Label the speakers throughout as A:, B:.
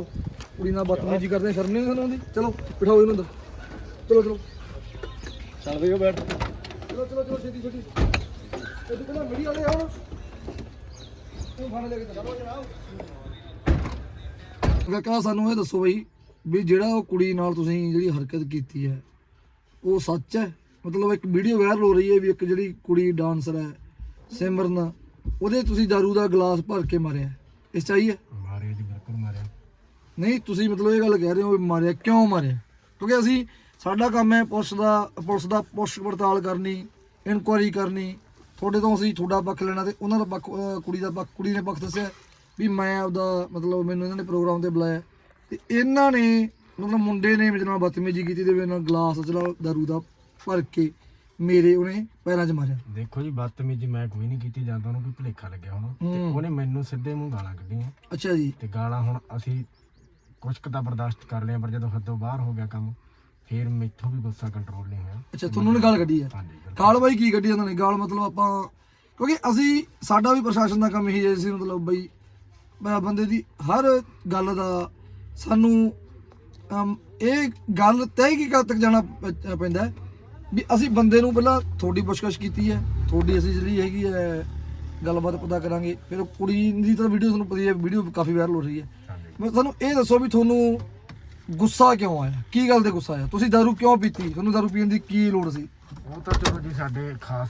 A: ਚਲੋ ਕੁੜੀ ਨਾਲ ਬਦਤਮੀਜ਼ੀ ਕਰਦੇ ਸ਼ਰਮ ਨਹੀਂ ਸਾਨੂੰ ਆਉਂਦੀ। ਚਲੋ ਬਿਠਾਓ ਇਹਨੂੰ ਅੰਦਰ। ਚਲੋ ਚਲੋ।
B: ਚੱਲ ਬਈਓ ਬੈਠ।
A: ਚਲੋ ਚਲੋ ਚਲੋ ਛੇਤੀ ਛੇਤੀ। ਇਹ ਤੂੰ ਕਹਿੰਦਾ ਮੀਡੀਆ ਵਾਲੇ ਆਉਣ ਤੂੰ ਖਾਣਾ ਲੈ ਕੇ ਚਲੋ। ਜਨਾਬ। ਕਾਕਾ ਸਾਨੂੰ ਇਹ ਦੱਸੋ ਬਈ ਵੀ ਜਿਹੜਾ ਉਹ ਕੁੜੀ ਨਾਲ ਤੁਸੀਂ ਜਿਹੜੀ ਹਰਕਤ ਕੀਤੀ ਹੈ ਉਹ ਸੱਚ ਹੈ? ਮਤਲਬ ਇੱਕ ਵੀਡੀਓ ਵਾਇਰਲ ਹੋ ਰਹੀ ਹੈ ਵੀ ਇੱਕ ਜਿਹੜੀ ਕੁੜੀ ਡਾਂਸਰ ਹੈ ਸਿਮਰਨ ਉਹਦੇ ਤੁਸੀਂ दारू ਦਾ ਗਲਾਸ ਭਰ ਕੇ ਮਾਰਿਆ ਇਸ ਚਾਹੀਏ
B: ਮਾਰਿਆ ਜੀ ਬਿਲਕੁਲ ਮਾਰਿਆ
A: ਨਹੀਂ ਤੁਸੀਂ ਮਤਲਬ ਇਹ ਗੱਲ ਕਹਿ ਰਹੇ ਹੋ ਵੀ ਮਾਰਿਆ ਕਿਉਂ ਮਾਰਿਆ? ਕਿਉਂਕਿ ਅਸੀਂ ਸਾਡਾ ਕੰਮ ਹੈ ਪੁਲਿਸ ਦਾ ਪੁਲਿਸ ਦਾ ਪੁੱਛ ਪੜਤਾਲ ਕਰਨੀ ਇਨਕੁਆਇਰੀ ਕਰਨੀ। ਤੁਹਾਡੇ ਤੋਂ ਅਸੀਂ ਤੁਹਾਡਾ ਪੱਖ ਲੈਣਾ ਤੇ ਉਹਨਾਂ ਦਾ ਪੱਖ ਕੁੜੀ ਦਾ ਪੱਖ ਕੁੜੀ ਨੇ ਪੱਖ ਦੱਸਿਆ ਵੀ ਮੈਂ ਆਪਦਾ ਮਤਲਬ ਮੈਨੂੰ ਇਹਨਾਂ ਨੇ ਪ੍ਰੋਗਰਾਮ ਤੇ ਬੁਲਾਇਆ। ਤੇ ਇਹਨਾਂ ਨੇ ਮਤਲਬ ਮੁੰਡੇ ਨੇ ਮੇਰੇ ਨਾਲ ਬਦਤਮੀਜ਼ੀ ਕੀਤੀ ਤੇ ਮੇਰੇ ਨਾਲ ਗਲਾਸ ਚਲਾ ਦਾਰੂ ਦਾ ਭਰ ਕੇ ਮੇਰੇ ਉਹਨੇ ਪੈਰਾਂ 'ਚ ਮਾਰਿਆ।
B: ਦੇਖੋ ਜੀ ਬਦਤਮੀਜੀ ਮੈਂ ਕੋਈ ਨਹੀਂ ਕੀਤੀ ਜਾਂਦਾ ਉਹਨੂੰ ਕੋਈ ਭੁਲੇਖਾ ਲੱਗਿਆ ਹੁਣ। ਤੇ। ਉਹਨੇ ਮੈਨੂੰ ਸਿੱਧੇ ਮੂੰਹ ਗਾਲਾਂ ਕੱਢੀਆਂ।
A: ਅੱਛਾ ਜੀ।
B: ਤੇ ਗਾਲਾਂ ਹੁਣ ਅਸੀਂ ਕੁਛ ਕੁ ਤਾਂ ਬਰਦਾਸ਼ਤ ਕਰ ਲਿਆ ਪਰ ਜਦੋਂ ਹੱਦੋਂ ਬਾਹਰ ਹੋ ਗਿਆ ਕੰਮ ਫਿਰ ਮੈਥੋਂ ਵੀ ਗੁੱਸਾ ਕੰਟਰੋਲ ਨਹੀਂ ਹੋਇਆ।
A: ਅੱਛਾ ਤੁਹਾਨੂੰ ਨੇ ਗਾਲ ਕੱਢੀ ਹੈ
B: ਹਾਂਜੀ।
A: ਗਾਲ ਬਾਈ ਕੀ ਕੱਢੀ ਉਹਨਾਂ ਨੇ? ਗਾਲ ਮਤਲਬ ਆਪਾਂ ਕਿਉਂਕਿ ਅਸੀਂ ਸਾਡਾ ਵੀ ਪ੍ਰਸ਼ਾਸਨ ਦਾ ਕੰਮ ਇਹੀ ਹੈ ਸੀ ਮਤਲਬ ਬਈ ਬ- ਬੰਦੇ ਦੀ ਹਰ ਗੱਲ ਦਾ ਸਾਨੂੰ ਅਮ, ਇਹ ਗੱਲ ਤੈਅ ਕੀ ਕਦ ਤੱਕ ਜਾਣਾ ਪ- ਪੈਂਦਾ ਹੈ? ਵੀ ਅਸੀਂ ਬੰਦੇ ਨੂੰ ਪਹਿਲਾਂ ਤੁਹਾਡੀ ਪੁੱਛਗਛ ਕੀਤੀ ਹੈ ਤੁਹਾਡੀ ਅਸੀਂ ਜਿਹੜੀ ਹੈਗੀ ਹੈ ਗੱਲਬਾਤ ਪਤਾ ਕਰਾਂਗੇ। ਫਿਰ ਉਹ ਕੁੜੀ ਦੀ ਤਾਂ ਵੀਡੀਓ ਤੁਹਾਨੂੰ ਪਤਾ ਹੀ ਹੈ ਵੀਡੀਓ ਕਾਫੀ ਵਾਇਰਲ ਹੋ ਰਹੀ ਹੈ। ਮੈਂ ਤੁਹਾਨੂੰ ਇਹ ਦੱਸੋ ਵੀ ਤੁਹਾਨੂੰ ਗੁੱਸਾ ਕਿਉਂ ਆਇਆ? ਕੀ ਗੱਲ ਤੇ ਗੁੱਸਾ ਆਇਆ? ਤੁਸੀਂ ਦਾਰੂ ਕਿਉਂ ਪੀਤੀ? ਤੁਹਾਨੂੰ ਦਾਰੂ ਪੀਣ ਦੀ ਕੀ ਲੋੜ ਸੀ?
B: ਉਹ ਤਾਂ ਚਲੋ ਜੀ ਸਾਡੇ ਖਾਸ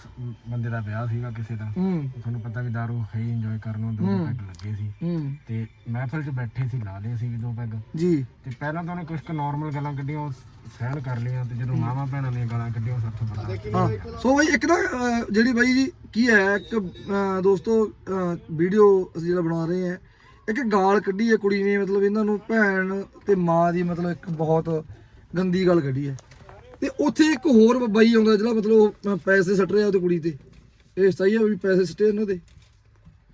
B: ਬੰਦੇ ਦਾ ਵਿਆਹ ਸੀਗਾ ਕਿਸੇ ਦਾ। ਤੁਹਾਨੂੰ ਪਤਾ ਵੀ ਦਾਰੂ ਹੈ ਇੰਜੋਏ ਕਰਨ ਨੂੰ ਦੋ ਪੈਗ ਲੱਗੇ ਸੀ। ਤੇ ਮਹਿਫਲ 'ਚ ਬੈਠੇ ਸੀ ਲਾ ਲਏ ਸੀ ਦੋ ਪੈਗ।
A: ਜੀ।
B: ਤੇ ਪਹਿਲਾਂ ਤਾਂ ਉਹਨੇ ਕੁਝ ਕੁ ਨਾਰਮਲ ਗੱਲਾਂ ਕੱਢੀਆਂ ਉਹ ਸਹਿਣ ਕਰ ਲਈਆਂ ਤੇ ਜਦੋਂ ਮਾਵਾ ਭੈਣਾਂ ਦੀਆਂ ਗੱਲਾਂ ਕੱਢੀਆਂ ਉਹ ਸਾਥੋਂ ਬਰਦਾਸ਼ਤ
A: ਹਾਂ। ਸੋ ਬਾਈ ਇੱਕ ਨਾ ਜਿਹੜੀ ਬਾਈ ਜੀ ਕੀ ਹੈ ਇੱਕ ਦੋਸਤੋ ਵੀਡੀਓ ਅਸੀਂ ਜਿਹੜਾ ਬਣਾ ਰਹੇ ਹਾਂ ਇੱਕ ਗਾਲ ਕੱਢੀ ਹੈ ਕੁੜੀ ਨੇ ਮਤਲਬ ਇਹਨਾਂ ਨੂੰ ਭੈਣ ਤੇ ਮਾਂ ਦੀ ਮਤਲਬ ਇੱਕ ਬਹੁਤ ਗੰਦੀ ਗੱਲ ਕੱਢੀ ਹੈ। ਤੇ ਉੱਥੇ ਇੱਕ ਹੋਰ ਬਾਈ ਆਉਂਦਾ ਜਿਹੜਾ ਮਤਲਬ ਪੈਸੇ ਸੱਟ ਰਿਹਾ ਉਹਦੀ ਕੁੜੀ ਤੇ। ਇਹ ਸਹੀ ਹੈ ਵੀ ਪੈਸੇ ਸੱਟੇ ਇਹਨਾਂ ਦੇ?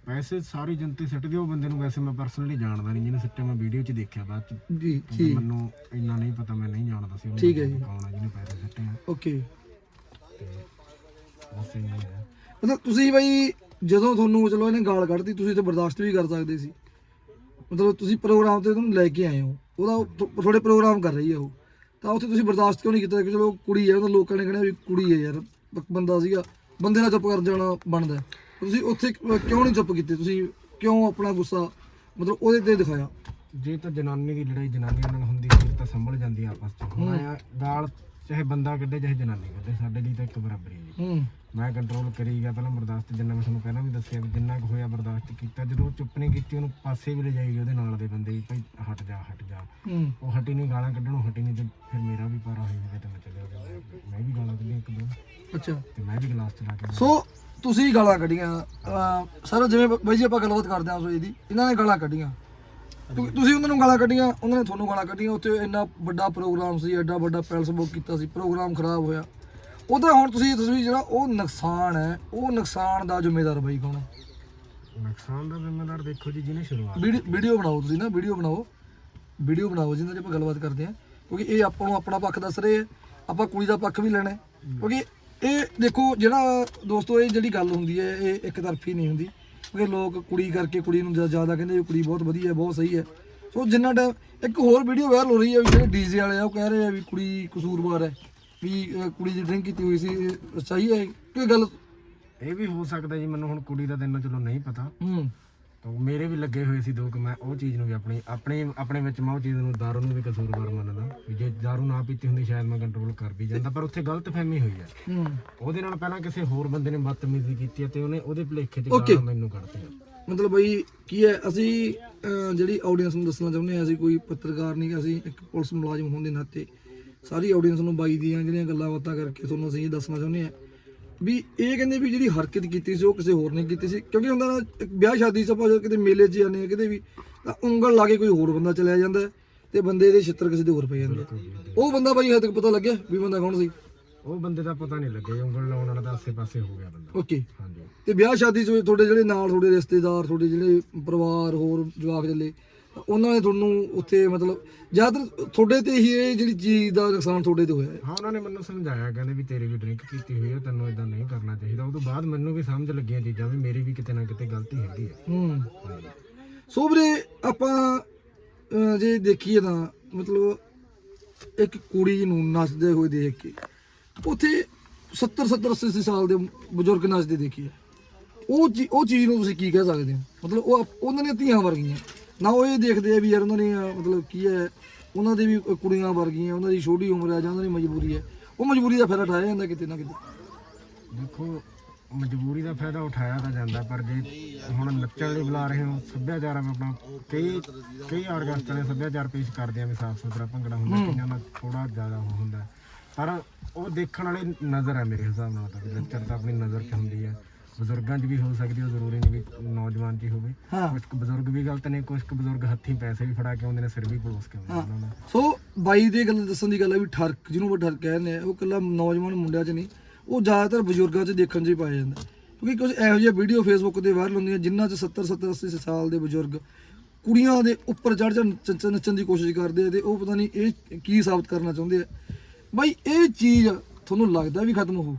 B: ਵੈਸੇ ਸਾਰੀ ਜਨਤਾ ਸਿੱਟਦੀ ਉਹ ਬੰਦੇ ਨੂੰ ਵੈਸੇ ਮੈਂ ਪਰਸਨਲੀ ਜਾਣਦਾ ਨਹੀਂ ਜਿਹਨੇ ਸਿੱਟਿਆ ਮੈਂ ਵੀਡੀਓ 'ਚ ਦੇਖਿਆ ਬਾਅਦ 'ਚ।
A: ਜੀ
B: ਕਿਉਂਕਿ
A: ਠੀਕ।
B: ਮੈਨੂੰ ਇੰਨਾ ਨਹੀਂ ਪਤਾ ਮੈਂ ਨਹੀਂ ਜਾਣਦਾ ਸੀ ਉਹਨੂੰ
A: ਠੀਕ ਹੈ ਜੀ।
B: ਕੌਣ ਆ ਜਿਹਨੇ ਪੈਸੇ ਸਿੱਟੇ ਆ।
A: ਓਕੇ।
B: ਤੇ ਬਸ ਇੰਨਾ ਹੀ ਹੈ।
A: ਮਤਲਬ ਤੁਸੀਂ ਬਈ ਜਦੋਂ ਤੁਹਾਨੂੰ ਚਲੋ ਇਹਨੇ ਗਾਲ ਕੱਢਤੀ ਤੁਸੀਂ ਤੇ ਬਰਦਾਸ਼ਤ ਵੀ ਕਰ ਸਕਦੇ ਸੀ। ਮਤਲਬ ਤੁਸੀਂ ਪ੍ਰੋਗਰਾਮ ਤੇ ਤੁਹਾਨੂੰ ਲੈ ਕੇ ਆਏ ਹੋ। ਉਹਦਾ ਥੋ- ਤੁਹਾਡੇ ਪ੍ਰੋਗਰਾਮ ਕਰ ਰਹੀ ਹੈ ਉਹ। ਤਾਂ ਉੱਥੇ ਤੁਸੀਂ ਬਰਦਾਸ਼ਤ ਕਿਉਂ ਨਹੀਂ ਕੀਤਾ? ਕਿ ਚਲੋ ਕੁੜੀ ਹੈ ਉਹ ਤਾਂ ਲੋਕਾਂ ਨੇ ਕਹਿਣਾ ਵੀ ਕੁੜੀ ਹੈ ਯਾਰ ਬੰਦਾ ਸੀਗਾ। ਬੰਦੇ ਨਾਲ ਚੁੱਪ ਕਰ ਜਾਣਾ ਬਣਦਾ। ਤੁਸੀਂ ਉੱਥੇ ਕਿਉਂ ਨਹੀਂ ਚੁੱਪ ਕੀਤੇ? ਤੁਸੀਂ ਕਿਉਂ ਆਪਣਾ ਗੁੱਸਾ ਮਤਲਬ ਉਹਦੇ ਤੇ ਦਿਖਾਇਆ?
B: ਜੇ ਤਾਂ ਜਨਾਨੀ ਦੀ ਲੜਾਈ ਜਨਾਨੀਆਂ ਨਾਲ ਹੁੰਦੀ ਫਿਰ ਤਾਂ ਸੰਭਲ ਜਾਂਦੀ ਆਪਸ 'ਚ। ਹੁਣ ਆ ਗਾਲ ਚਾਹੇ ਬੰਦਾ ਕੱਢੇ ਚਾਹੇ ਜਨਾਨੀ ਕੱਢੇ ਸਾਡੇ ਲਈ ਤਾਂ ਇੱਕ ਬਰਾਬਰ ਹੀ ਹੈ ਜੀ।
A: ਹੂੰ।
B: ਮੈਂ ਕੰਟਰੋਲ ਕਰੀ ਗਿਆ ਪਹਿਲਾਂ ਬਰਦਾਸ਼ਤ ਜਿੰਨਾ ਮੈਂ ਤੁਹਾਨੂੰ ਪਹਿਲਾਂ ਵੀ ਦੱਸਿਆ ਵੀ ਜਿੰਨਾ ਕੁ ਹੋਇਆ ਬਰਦਾਸ਼ਤ ਕੀਤਾ ਜਦੋਂ ਚੁੱਪ ਨਹੀਂ ਕੀਤੀ ਉਹਨੂੰ ਪਾਸੇ ਵੀ ਲੈ ਜਾਈ ਉਹਦੇ ਨਾਲ ਦੇ ਬੰਦੇ ਵੀ ਭਾਈ ਹਟ ਜਾ ਹਟ ਜਾ।
A: ਹੂੰ।
B: ਉਹ ਹਟੀ ਨਹੀਂ ਗਾਲਾਂ ਕੱਢਣੋਂ ਹਟੀ ਨਹੀਂ ਤੇ ਫਿਰ ਮੇਰਾ ਵੀ ਪਾਰਾ ਹੋਈ ਗਿਆ ਤੇ ਮੈਂ ਚੱਲਿਆ ਗਿਆ। ਮੈਂ- ਵੀ ਗਾਲਾਂ ਕੱਢੀਆਂ ਇੱਕ ਦੋ।
A: ਅੱਛਾ।
B: ਤੇ ਮੈਂ ਵੀ ਗਲਾਸ ਚਲਾ ਕੇ
A: ਸੋ ਤੁਸੀਂ ਗਾਲਾਂ ਕੱਢੀਆਂ। ਸਰ ਜਿਵੇਂ ਬਾਈ ਜੀ ਆਪਾਂ ਗੱਲਬਾਤ ਕਰਦੇ ਹਾਂ ਸੋ ਇਹਦੀ ਇਹਨਾਂ ਨੇ ਗਾਲਾਂ ਕੱਢੀਆਂ। ਤੁ- ਤੁਸੀਂ ਉਹਨਾਂ ਨੂੰ ਗਾਲਾਂ ਕੱਢੀਆਂ ਉਹਨਾਂ ਨੇ ਤੁਹਾਨੂੰ ਗਾਲਾਂ ਕੱਢੀਆਂ ਉੱਥੇ ਇੰਨਾ ਵੱਡਾ ਪ੍ਰੋਗਰਾਮ ਸੀ ਐਡਾ ਵੱਡਾ ਪੈਲਸ ਬੁੱਕ ਕੀਤਾ ਸੀ ਪ੍ਰੋਗਰਾਮ ਖਰਾਬ ਹੋਇਆ। ਉਹਦਾ ਹੁਣ ਤੁਸੀਂ ਤਸਵੀਰ ਜਿਹੜਾ ਉਹ ਨੁਕਸਾਨ ਹੈ ਉਹ ਨੁਕਸਾਨ ਦਾ ਜ਼ਿੰਮੇਦਾਰ ਬਾਈ ਕੌਣ ਹੈ?
B: ਨੁਕਸਾਨ ਦਾ ਜ਼ਿੰਮੇਦਾਰ ਦੇਖੋ ਜੀ ਜਿਹਨੇ ਸ਼ੁਰੂਆਤ
A: ਵੀਡੀਓ ਵੀਡੀਓ ਬਣਾਓ ਤੁਸੀਂ ਨਾ ਵੀਡੀਓ ਬਣਾਓ। ਵੀਡੀਓ ਬਣਾਓ ਜਿੰਦੇ ਚ ਆਪਾਂ ਗੱਲਬਾਤ ਕਰਦੇ ਹਾਂ। ਕਿਉਂਕਿ ਇਹ ਆਪਾਂ ਨੂੰ ਆਪਣਾ ਪੱਖ ਦੱਸ ਰਹੇ ਆ ਆਪਾਂ ਕੁੜੀ ਦਾ ਪੱਖ ਵੀ ਲੈਣਾ ਹੈ। ਕਿਉਂਕਿ ਇਹ ਦੇਖੋ ਜਿਹੜਾ ਦੋਸਤੋ ਇਹ ਜਿਹੜੀ ਗੱਲ ਹੁੰਦੀ ਹੈ ਇਹ ਇੱਕ ਤਰਫੀ ਨਹੀਂ ਹੁੰਦੀ। ਕਿਉਂਕਿ ਲੋਕ ਕੁੜੀ ਕਰਕੇ ਕੁੜੀ ਨੂੰ ਜ਼ਿਆ- ਜ਼ਿਆਦਾ ਕਹਿੰਦੇ ਵੀ ਕੁੜੀ ਬਹੁਤ ਵਧੀਆ ਹੈ ਬਹੁਤ ਸਹੀ ਹੈ। ਸੋ ਜਿੰਨਾ ਟਾਈਮ ਇੱਕ ਹੋਰ ਵੀਡੀਓ ਵਾਇਰਲ ਹੋ ਰਹੀ ਹੈ ਵੀ ਜਿਹੜੇ ਡੀਜੇ ਵਾਲੇ ਆ ਉਹ ਕਹਿ ਰਹੇ ਆ ਵੀ ਕੁੜੀ ਕਸੂਰਵਾਰ ਹੈ ਵੀ ਕੁੜੀ ਦੀ ਡਰਿੰਕ ਕੀਤੀ ਹੋਈ ਸੀ ਸਹੀ ਹੈ ਕੋਈ ਗੱਲ?
B: ਇਹ ਵੀ ਹੋ ਸਕਦਾ ਜੀ ਮੈਨੂੰ ਹੁਣ ਕੁੜੀ ਦਾ ਦਿਨ ਚਲੋ ਨਹੀਂ ਪਤਾ।
A: ਹੂੰ।
B: ਮੇਰੇ ਵੀ ਲੱਗੇ ਹੋਏ ਸੀ ਦੋ ਕਿ ਮੈਂ ਉਹ ਚੀਜ਼ ਨੂੰ ਵੀ ਆਪਣੀ ਆਪਣੇ ਆਪਣੇ ਵਿੱਚ ਮੈਂ ਉਹ ਚੀਜ਼ ਨੂੰ ਦਾਰੂ ਨੂੰ ਵੀ ਕਸੂਰ ਕਸੂਰਵਾਰ ਮੰਨਦਾ ਵੀ ਜੇ ਦਾਰੂ ਨਾ ਪੀਤੀ ਹੁੰਦੀ ਸ਼ਾਇਦ ਮੈਂ ਕੰਟਰੋਲ ਕਰ ਵੀ ਜਾਂਦਾ ਪਰ ਉੱਥੇ ਗਲਤ ਫਹਿਮੀ ਹੋਈ ਹੈ। ਉਹਦੇ ਨਾਲ ਪਹਿਲਾਂ ਕਿਸੇ ਹੋਰ ਬੰਦੇ ਨੇ ਬਦਤਮੀਜ਼ੀ ਕੀਤੀ ਹੈ ਤੇ ਉਹਨੇ ਉਹਦੇ ਭਲੇਖੇ 'ਚ ਗਾਲਾਂ ਮੈਨੂੰ ਕੱਢਤੀ
A: ਮਤਲਬ ਬਈ ਕੀ ਹੈ ਅਸੀਂ ਜਿਹੜੀ ਆਡੀਅנס ਨੂੰ ਦੱਸਣਾ ਚਾਹੁੰਦੇ ਹਾਂ ਅਸੀਂ ਕੋਈ ਪੱਤਰਕਾਰ ਨਹੀਂ ਅਸੀਂ ਇੱਕ ਪੁਲਿਸ ਮੁਲਾਜ਼ਮ ਹੋਣ ਦੇ ਨਾਤੇ ਸਾਰੀ ਆਡੀਅנס ਨੂੰ ਬਾਈ ਦੀਆਂ ਜਿਹੜੀਆਂ ਗੱਲਾਂ ਬਾਤਾਂ ਕਰਕੇ ਤੁਹਾਨੂੰ ਅਸੀਂ ਇਹ ਦੱਸਣਾ ਚਾਹੁੰਦੇ ਹਾਂ ਵੀ ਇਹ ਕਹਿੰਦੇ ਵੀ ਜਿਹੜੀ ਹਰਕਤ ਕੀਤੀ ਸੀ ਉਹ ਕਿਸੇ ਹੋਰ ਨੇ ਕੀਤੀ ਸੀ। ਕਿਉਂਕਿ ਹੁੰਦਾ ਨਾ ਇੱਕ ਵਿਆਹ ਸ਼ਾਦੀ ਚ ਆਪਾਂ ਜਦੋਂ ਕਿਤੇ ਮੇਲੇ 'ਚ ਜਾਂਦੇ ਹਾਂ ਕਿਤੇ ਵੀ ਤਾਂ ਉਂਗਲ ਲਾ ਕੇ ਕੋਈ ਹੋਰ ਬੰਦਾ ਚਲਿਆ ਜਾਂਦਾ ਤੇ ਬੰਦੇ ਦੇ ਛਿੱਤਰ ਕਿਸੇ ਦੇ ਹੋਰ ਪੈ ਜਾਂਦੇ ਆ। ਉਹ ਬੰਦਾ ਬਾਈ ਹਜੇ ਤੱਕ ਪਤਾ ਲੱਗਿਆ ਵੀ ਬੰਦਾ ਕੌਣ ਸੀ?
B: ਉਹ ਬੰਦੇ ਦਾ ਪਤਾ ਨਹੀਂ ਲੱਗਿਆ ਜੀ, ਉਂਗਲ ਲਾਉਣ ਵਾਲਾ ਤਾਂ ਆਸੇ-ਪਾਸੇ ਹੋ ਗਿਆ ਬੰਦਾ।
A: ਓਕੇ।
B: ਹਾਂਜੀ।
A: ਤੇ ਵਿਆਹ ਸ਼ਾਦੀ 'ਚ ਤੁਹਾਡੇ ਜਿਹੜੇ ਨਾਲ ਤੁਹਾਡੇ ਰਿਸ਼ਤੇਦਾਰ ਤੁਹਾਡੇ ਜਿਹੜੇ ਪਰਿਵਾਰ ਹੋਰ ਜਵਾਕ ਚੱਲੇ ਉਹਨਾਂ ਨੇ ਤੁਹਾਨੂੰ ਉੱਥੇ ਮਤਲਬ ਜ਼ਿਆਦਾਤਰ ਤੁਹਾਡੇ ਤੇ ਹੀ ਇਹ ਜਿਹੜੀ ਚੀਜ਼ ਦਾ ਨੁਕਸਾਨ ਤੁਹਾਡੇ ਤੇ ਹੋਇਆ ਹੈ।
B: ਹਾਂ ਉਹਨਾਂ ਨੇ ਮੈਨੂੰ ਸਮਝਾਇਆ ਕਹਿੰਦੇ ਵੀ ਤੇਰੀ ਵੀ ਡਰਿੰਕ ਕੀਤੀ ਹੋਈ ਹੈ ਤੈਨੂੰ ਇਦਾਂ ਨਹੀਂ ਕਰਨਾ ਚਾਹੀਦਾ। ਉਹ ਤੋਂ ਬਾਅਦ ਮੈਨੂੰ ਵੀ ਸਮਝ ਲੱਗੀਆਂ ਚੀਜ਼ਾਂ ਵੀ ਮੇਰੀ ਵੀ ਕਿਤੇ ਨਾ ਕਿਤੇ ਗਲਤੀ ਹੈਗੀ ਹੈ
A: ਹੂੰ।
B: ਹਾਂਜੀ।
A: ਸੋ ਵੀਰੇ ਆਪਾਂ ਅਹ, ਜੇ ਦੇਖੀਏ ਤਾਂ ਮਤਲਬ ਇੱਕ ਕੁੜੀ ਨੂੰ ਨੱਚਦੇ ਹੋਏ ਦੇਖ ਕੇ ਉੱਥੇ 70 70 80 80 ਸਾਲ ਦੇ ਬਜ਼ੁਰਗ ਨੱਚਦੇ ਦੇਖੀਏ। ਉਹ ਚੀ- ਉਹ ਚੀਜ਼ ਨੂੰ ਤੁਸੀਂ ਕੀ ਕਹਿ ਸਕਦੇ ਹੋ? ਮਤਲਬ ਉਹ ਆਪ- ਉਹਨਾਂ ਦੀਆਂ ਧੀਆਂ ਵਰਗੀਆਂ। ਨਾ ਉਹ ਇਹ ਦੇਖਦੇ ਆ ਵੀ ਯਾਰ ਉਹਨਾਂ ਨੇ ਮਤਲਬ ਕੀ ਹੈ ਉਹਨਾਂ ਦੇ ਵੀ ਕੁੜੀਆਂ ਵਰਗੀਆਂ ਉਹਨਾਂ ਦੀ ਛੋਟੀ ਉਮਰ ਹੈ ਜਾਂ ਉਹਨਾਂ ਦੀ ਮਜਬੂਰੀ ਹੈ ਉਹ ਮਜਬੂਰੀ ਦਾ ਫਾਇਦਾ ਉਠਾਇਆ ਜਾਂਦਾ ਕਿਤੇ ਨਾ ਕਿਤੇ।
B: ਦੇਖੋ ਮਜਬੂਰੀ ਦਾ ਫਾਇਦਾ ਉਠਾਇਆ ਤਾਂ ਜਾਂਦਾ ਪਰ ਜੇ ਹੁਣ ਨੱਚਣ ਲਈ ਬੁਲਾ ਰਹੇ ਹੋ ਸੱਭਿਆਚਾਰ ਆਪਣਾ ਕਈ ਕਈ ਆਰਗੈਸਟਾਂ ਨੇ ਸੱਭਿਆਚਾਰ ਪੇਸ਼ ਕਰਦੇ ਆ ਵੀ ਸਾਫ਼ ਸੁਥਰਾ ਭੰਗੜਾ ਹੁੰਦਾ ਕਈਆਂ ਦਾ ਥੋੜਾ ਜ਼ਿਆਦਾ ਉਹ ਹੁੰਦਾ। ਪਰ ਉਹ ਦੇਖਣ ਵਾਲੀ ਨਜ਼ਰ ਹੈ ਮੇਰੇ ਹਿਸਾਬ ਨਾਲ ਤਾਂ ਵੀ ਨੱਚਣ ਤਾਂ ਆਪਣੀ ਨਜ਼ਰ 'ਚ ਹੁੰਦੀ ਹੈ। ਬਜ਼ੁਰਗਾਂ 'ਚ ਵੀ ਹੋ ਸਕਦੀ ਹੈ ਜ਼ਰੂਰੀ ਨਹੀਂ ਵੀ ਨੌਜਵਾਨ 'ਚ ਹੀ ਹੋਵੇ।
A: ਹਾਂ।
B: ਕੁਝ ਕੁ ਬਜ਼ੁਰਗ ਵੀ ਗਲਤ ਨੇ ਕੁਝ ਕੁ ਬਜ਼ੁਰਗ ਹੱਥੀਂ ਪੈਸੇ ਵੀ ਫੜਾ ਕੇ ਆਉਂਦੇ ਨੇ ਸਿਰ ਵੀ ਪਲੋਸ ਕੇ ਆਉਂਦੇ ਨੇ ਉਹਨਾਂ ਦਾ।
A: ਸੋ ਬਾਈ ਦੀ ਗੱਲ ਦੱਸਣ ਦੀ ਗੱਲ ਹੈ ਵੀ ਠਰਕ ਜਿਹਨੂੰ ਉਹ ਠਰਕ ਕਹਿੰਦੇ ਆ ਉਹ ਕੱਲਾ ਨੌਜਵਾਨ ਮੁੰਡਿਆਂ 'ਚ ਨਹੀਂ ਉਹ ਜ਼ਿਆਦਾਤਰ ਬਜ਼ੁਰਗਾਂ 'ਚ ਦੇਖਣ 'ਚ ਹੀ ਪਾਇਆ ਜਾਂਦਾ। ਕਿਉਂਕਿ ਕੁਝ ਇਹੋ ਜਿਹੀਆਂ ਵੀਡੀਓ ਫੇਸਬੁੱਕ ਤੇ ਵਾਇਰਲ ਹੁੰਦੀਆਂ ਜਿਨ੍ਹਾਂ 'ਚ 70 70 80 ਸਾਲ ਦੇ ਬਜ਼ੁਰਗ ਕੁੜੀਆਂ ਦੇ ਉੱਪਰ ਚੜ ਚੜ ਨੱਚਣ ਦੀ ਕੋਸ਼ਿਸ਼ ਕਰਦੇ ਆ ਤੇ ਉਹ ਪਤਾ ਨਹੀਂ ਇਹ ਕੀ ਸਾਬਤ ਕਰਨਾ ਚਾਹੁੰਦੇ ਆ। ਬਾਈ ਇਹ ਚੀਜ਼ ਤੁਹਾਨੂੰ ਲੱਗਦਾ ਵੀ ਖਤਮ ਹੋਊ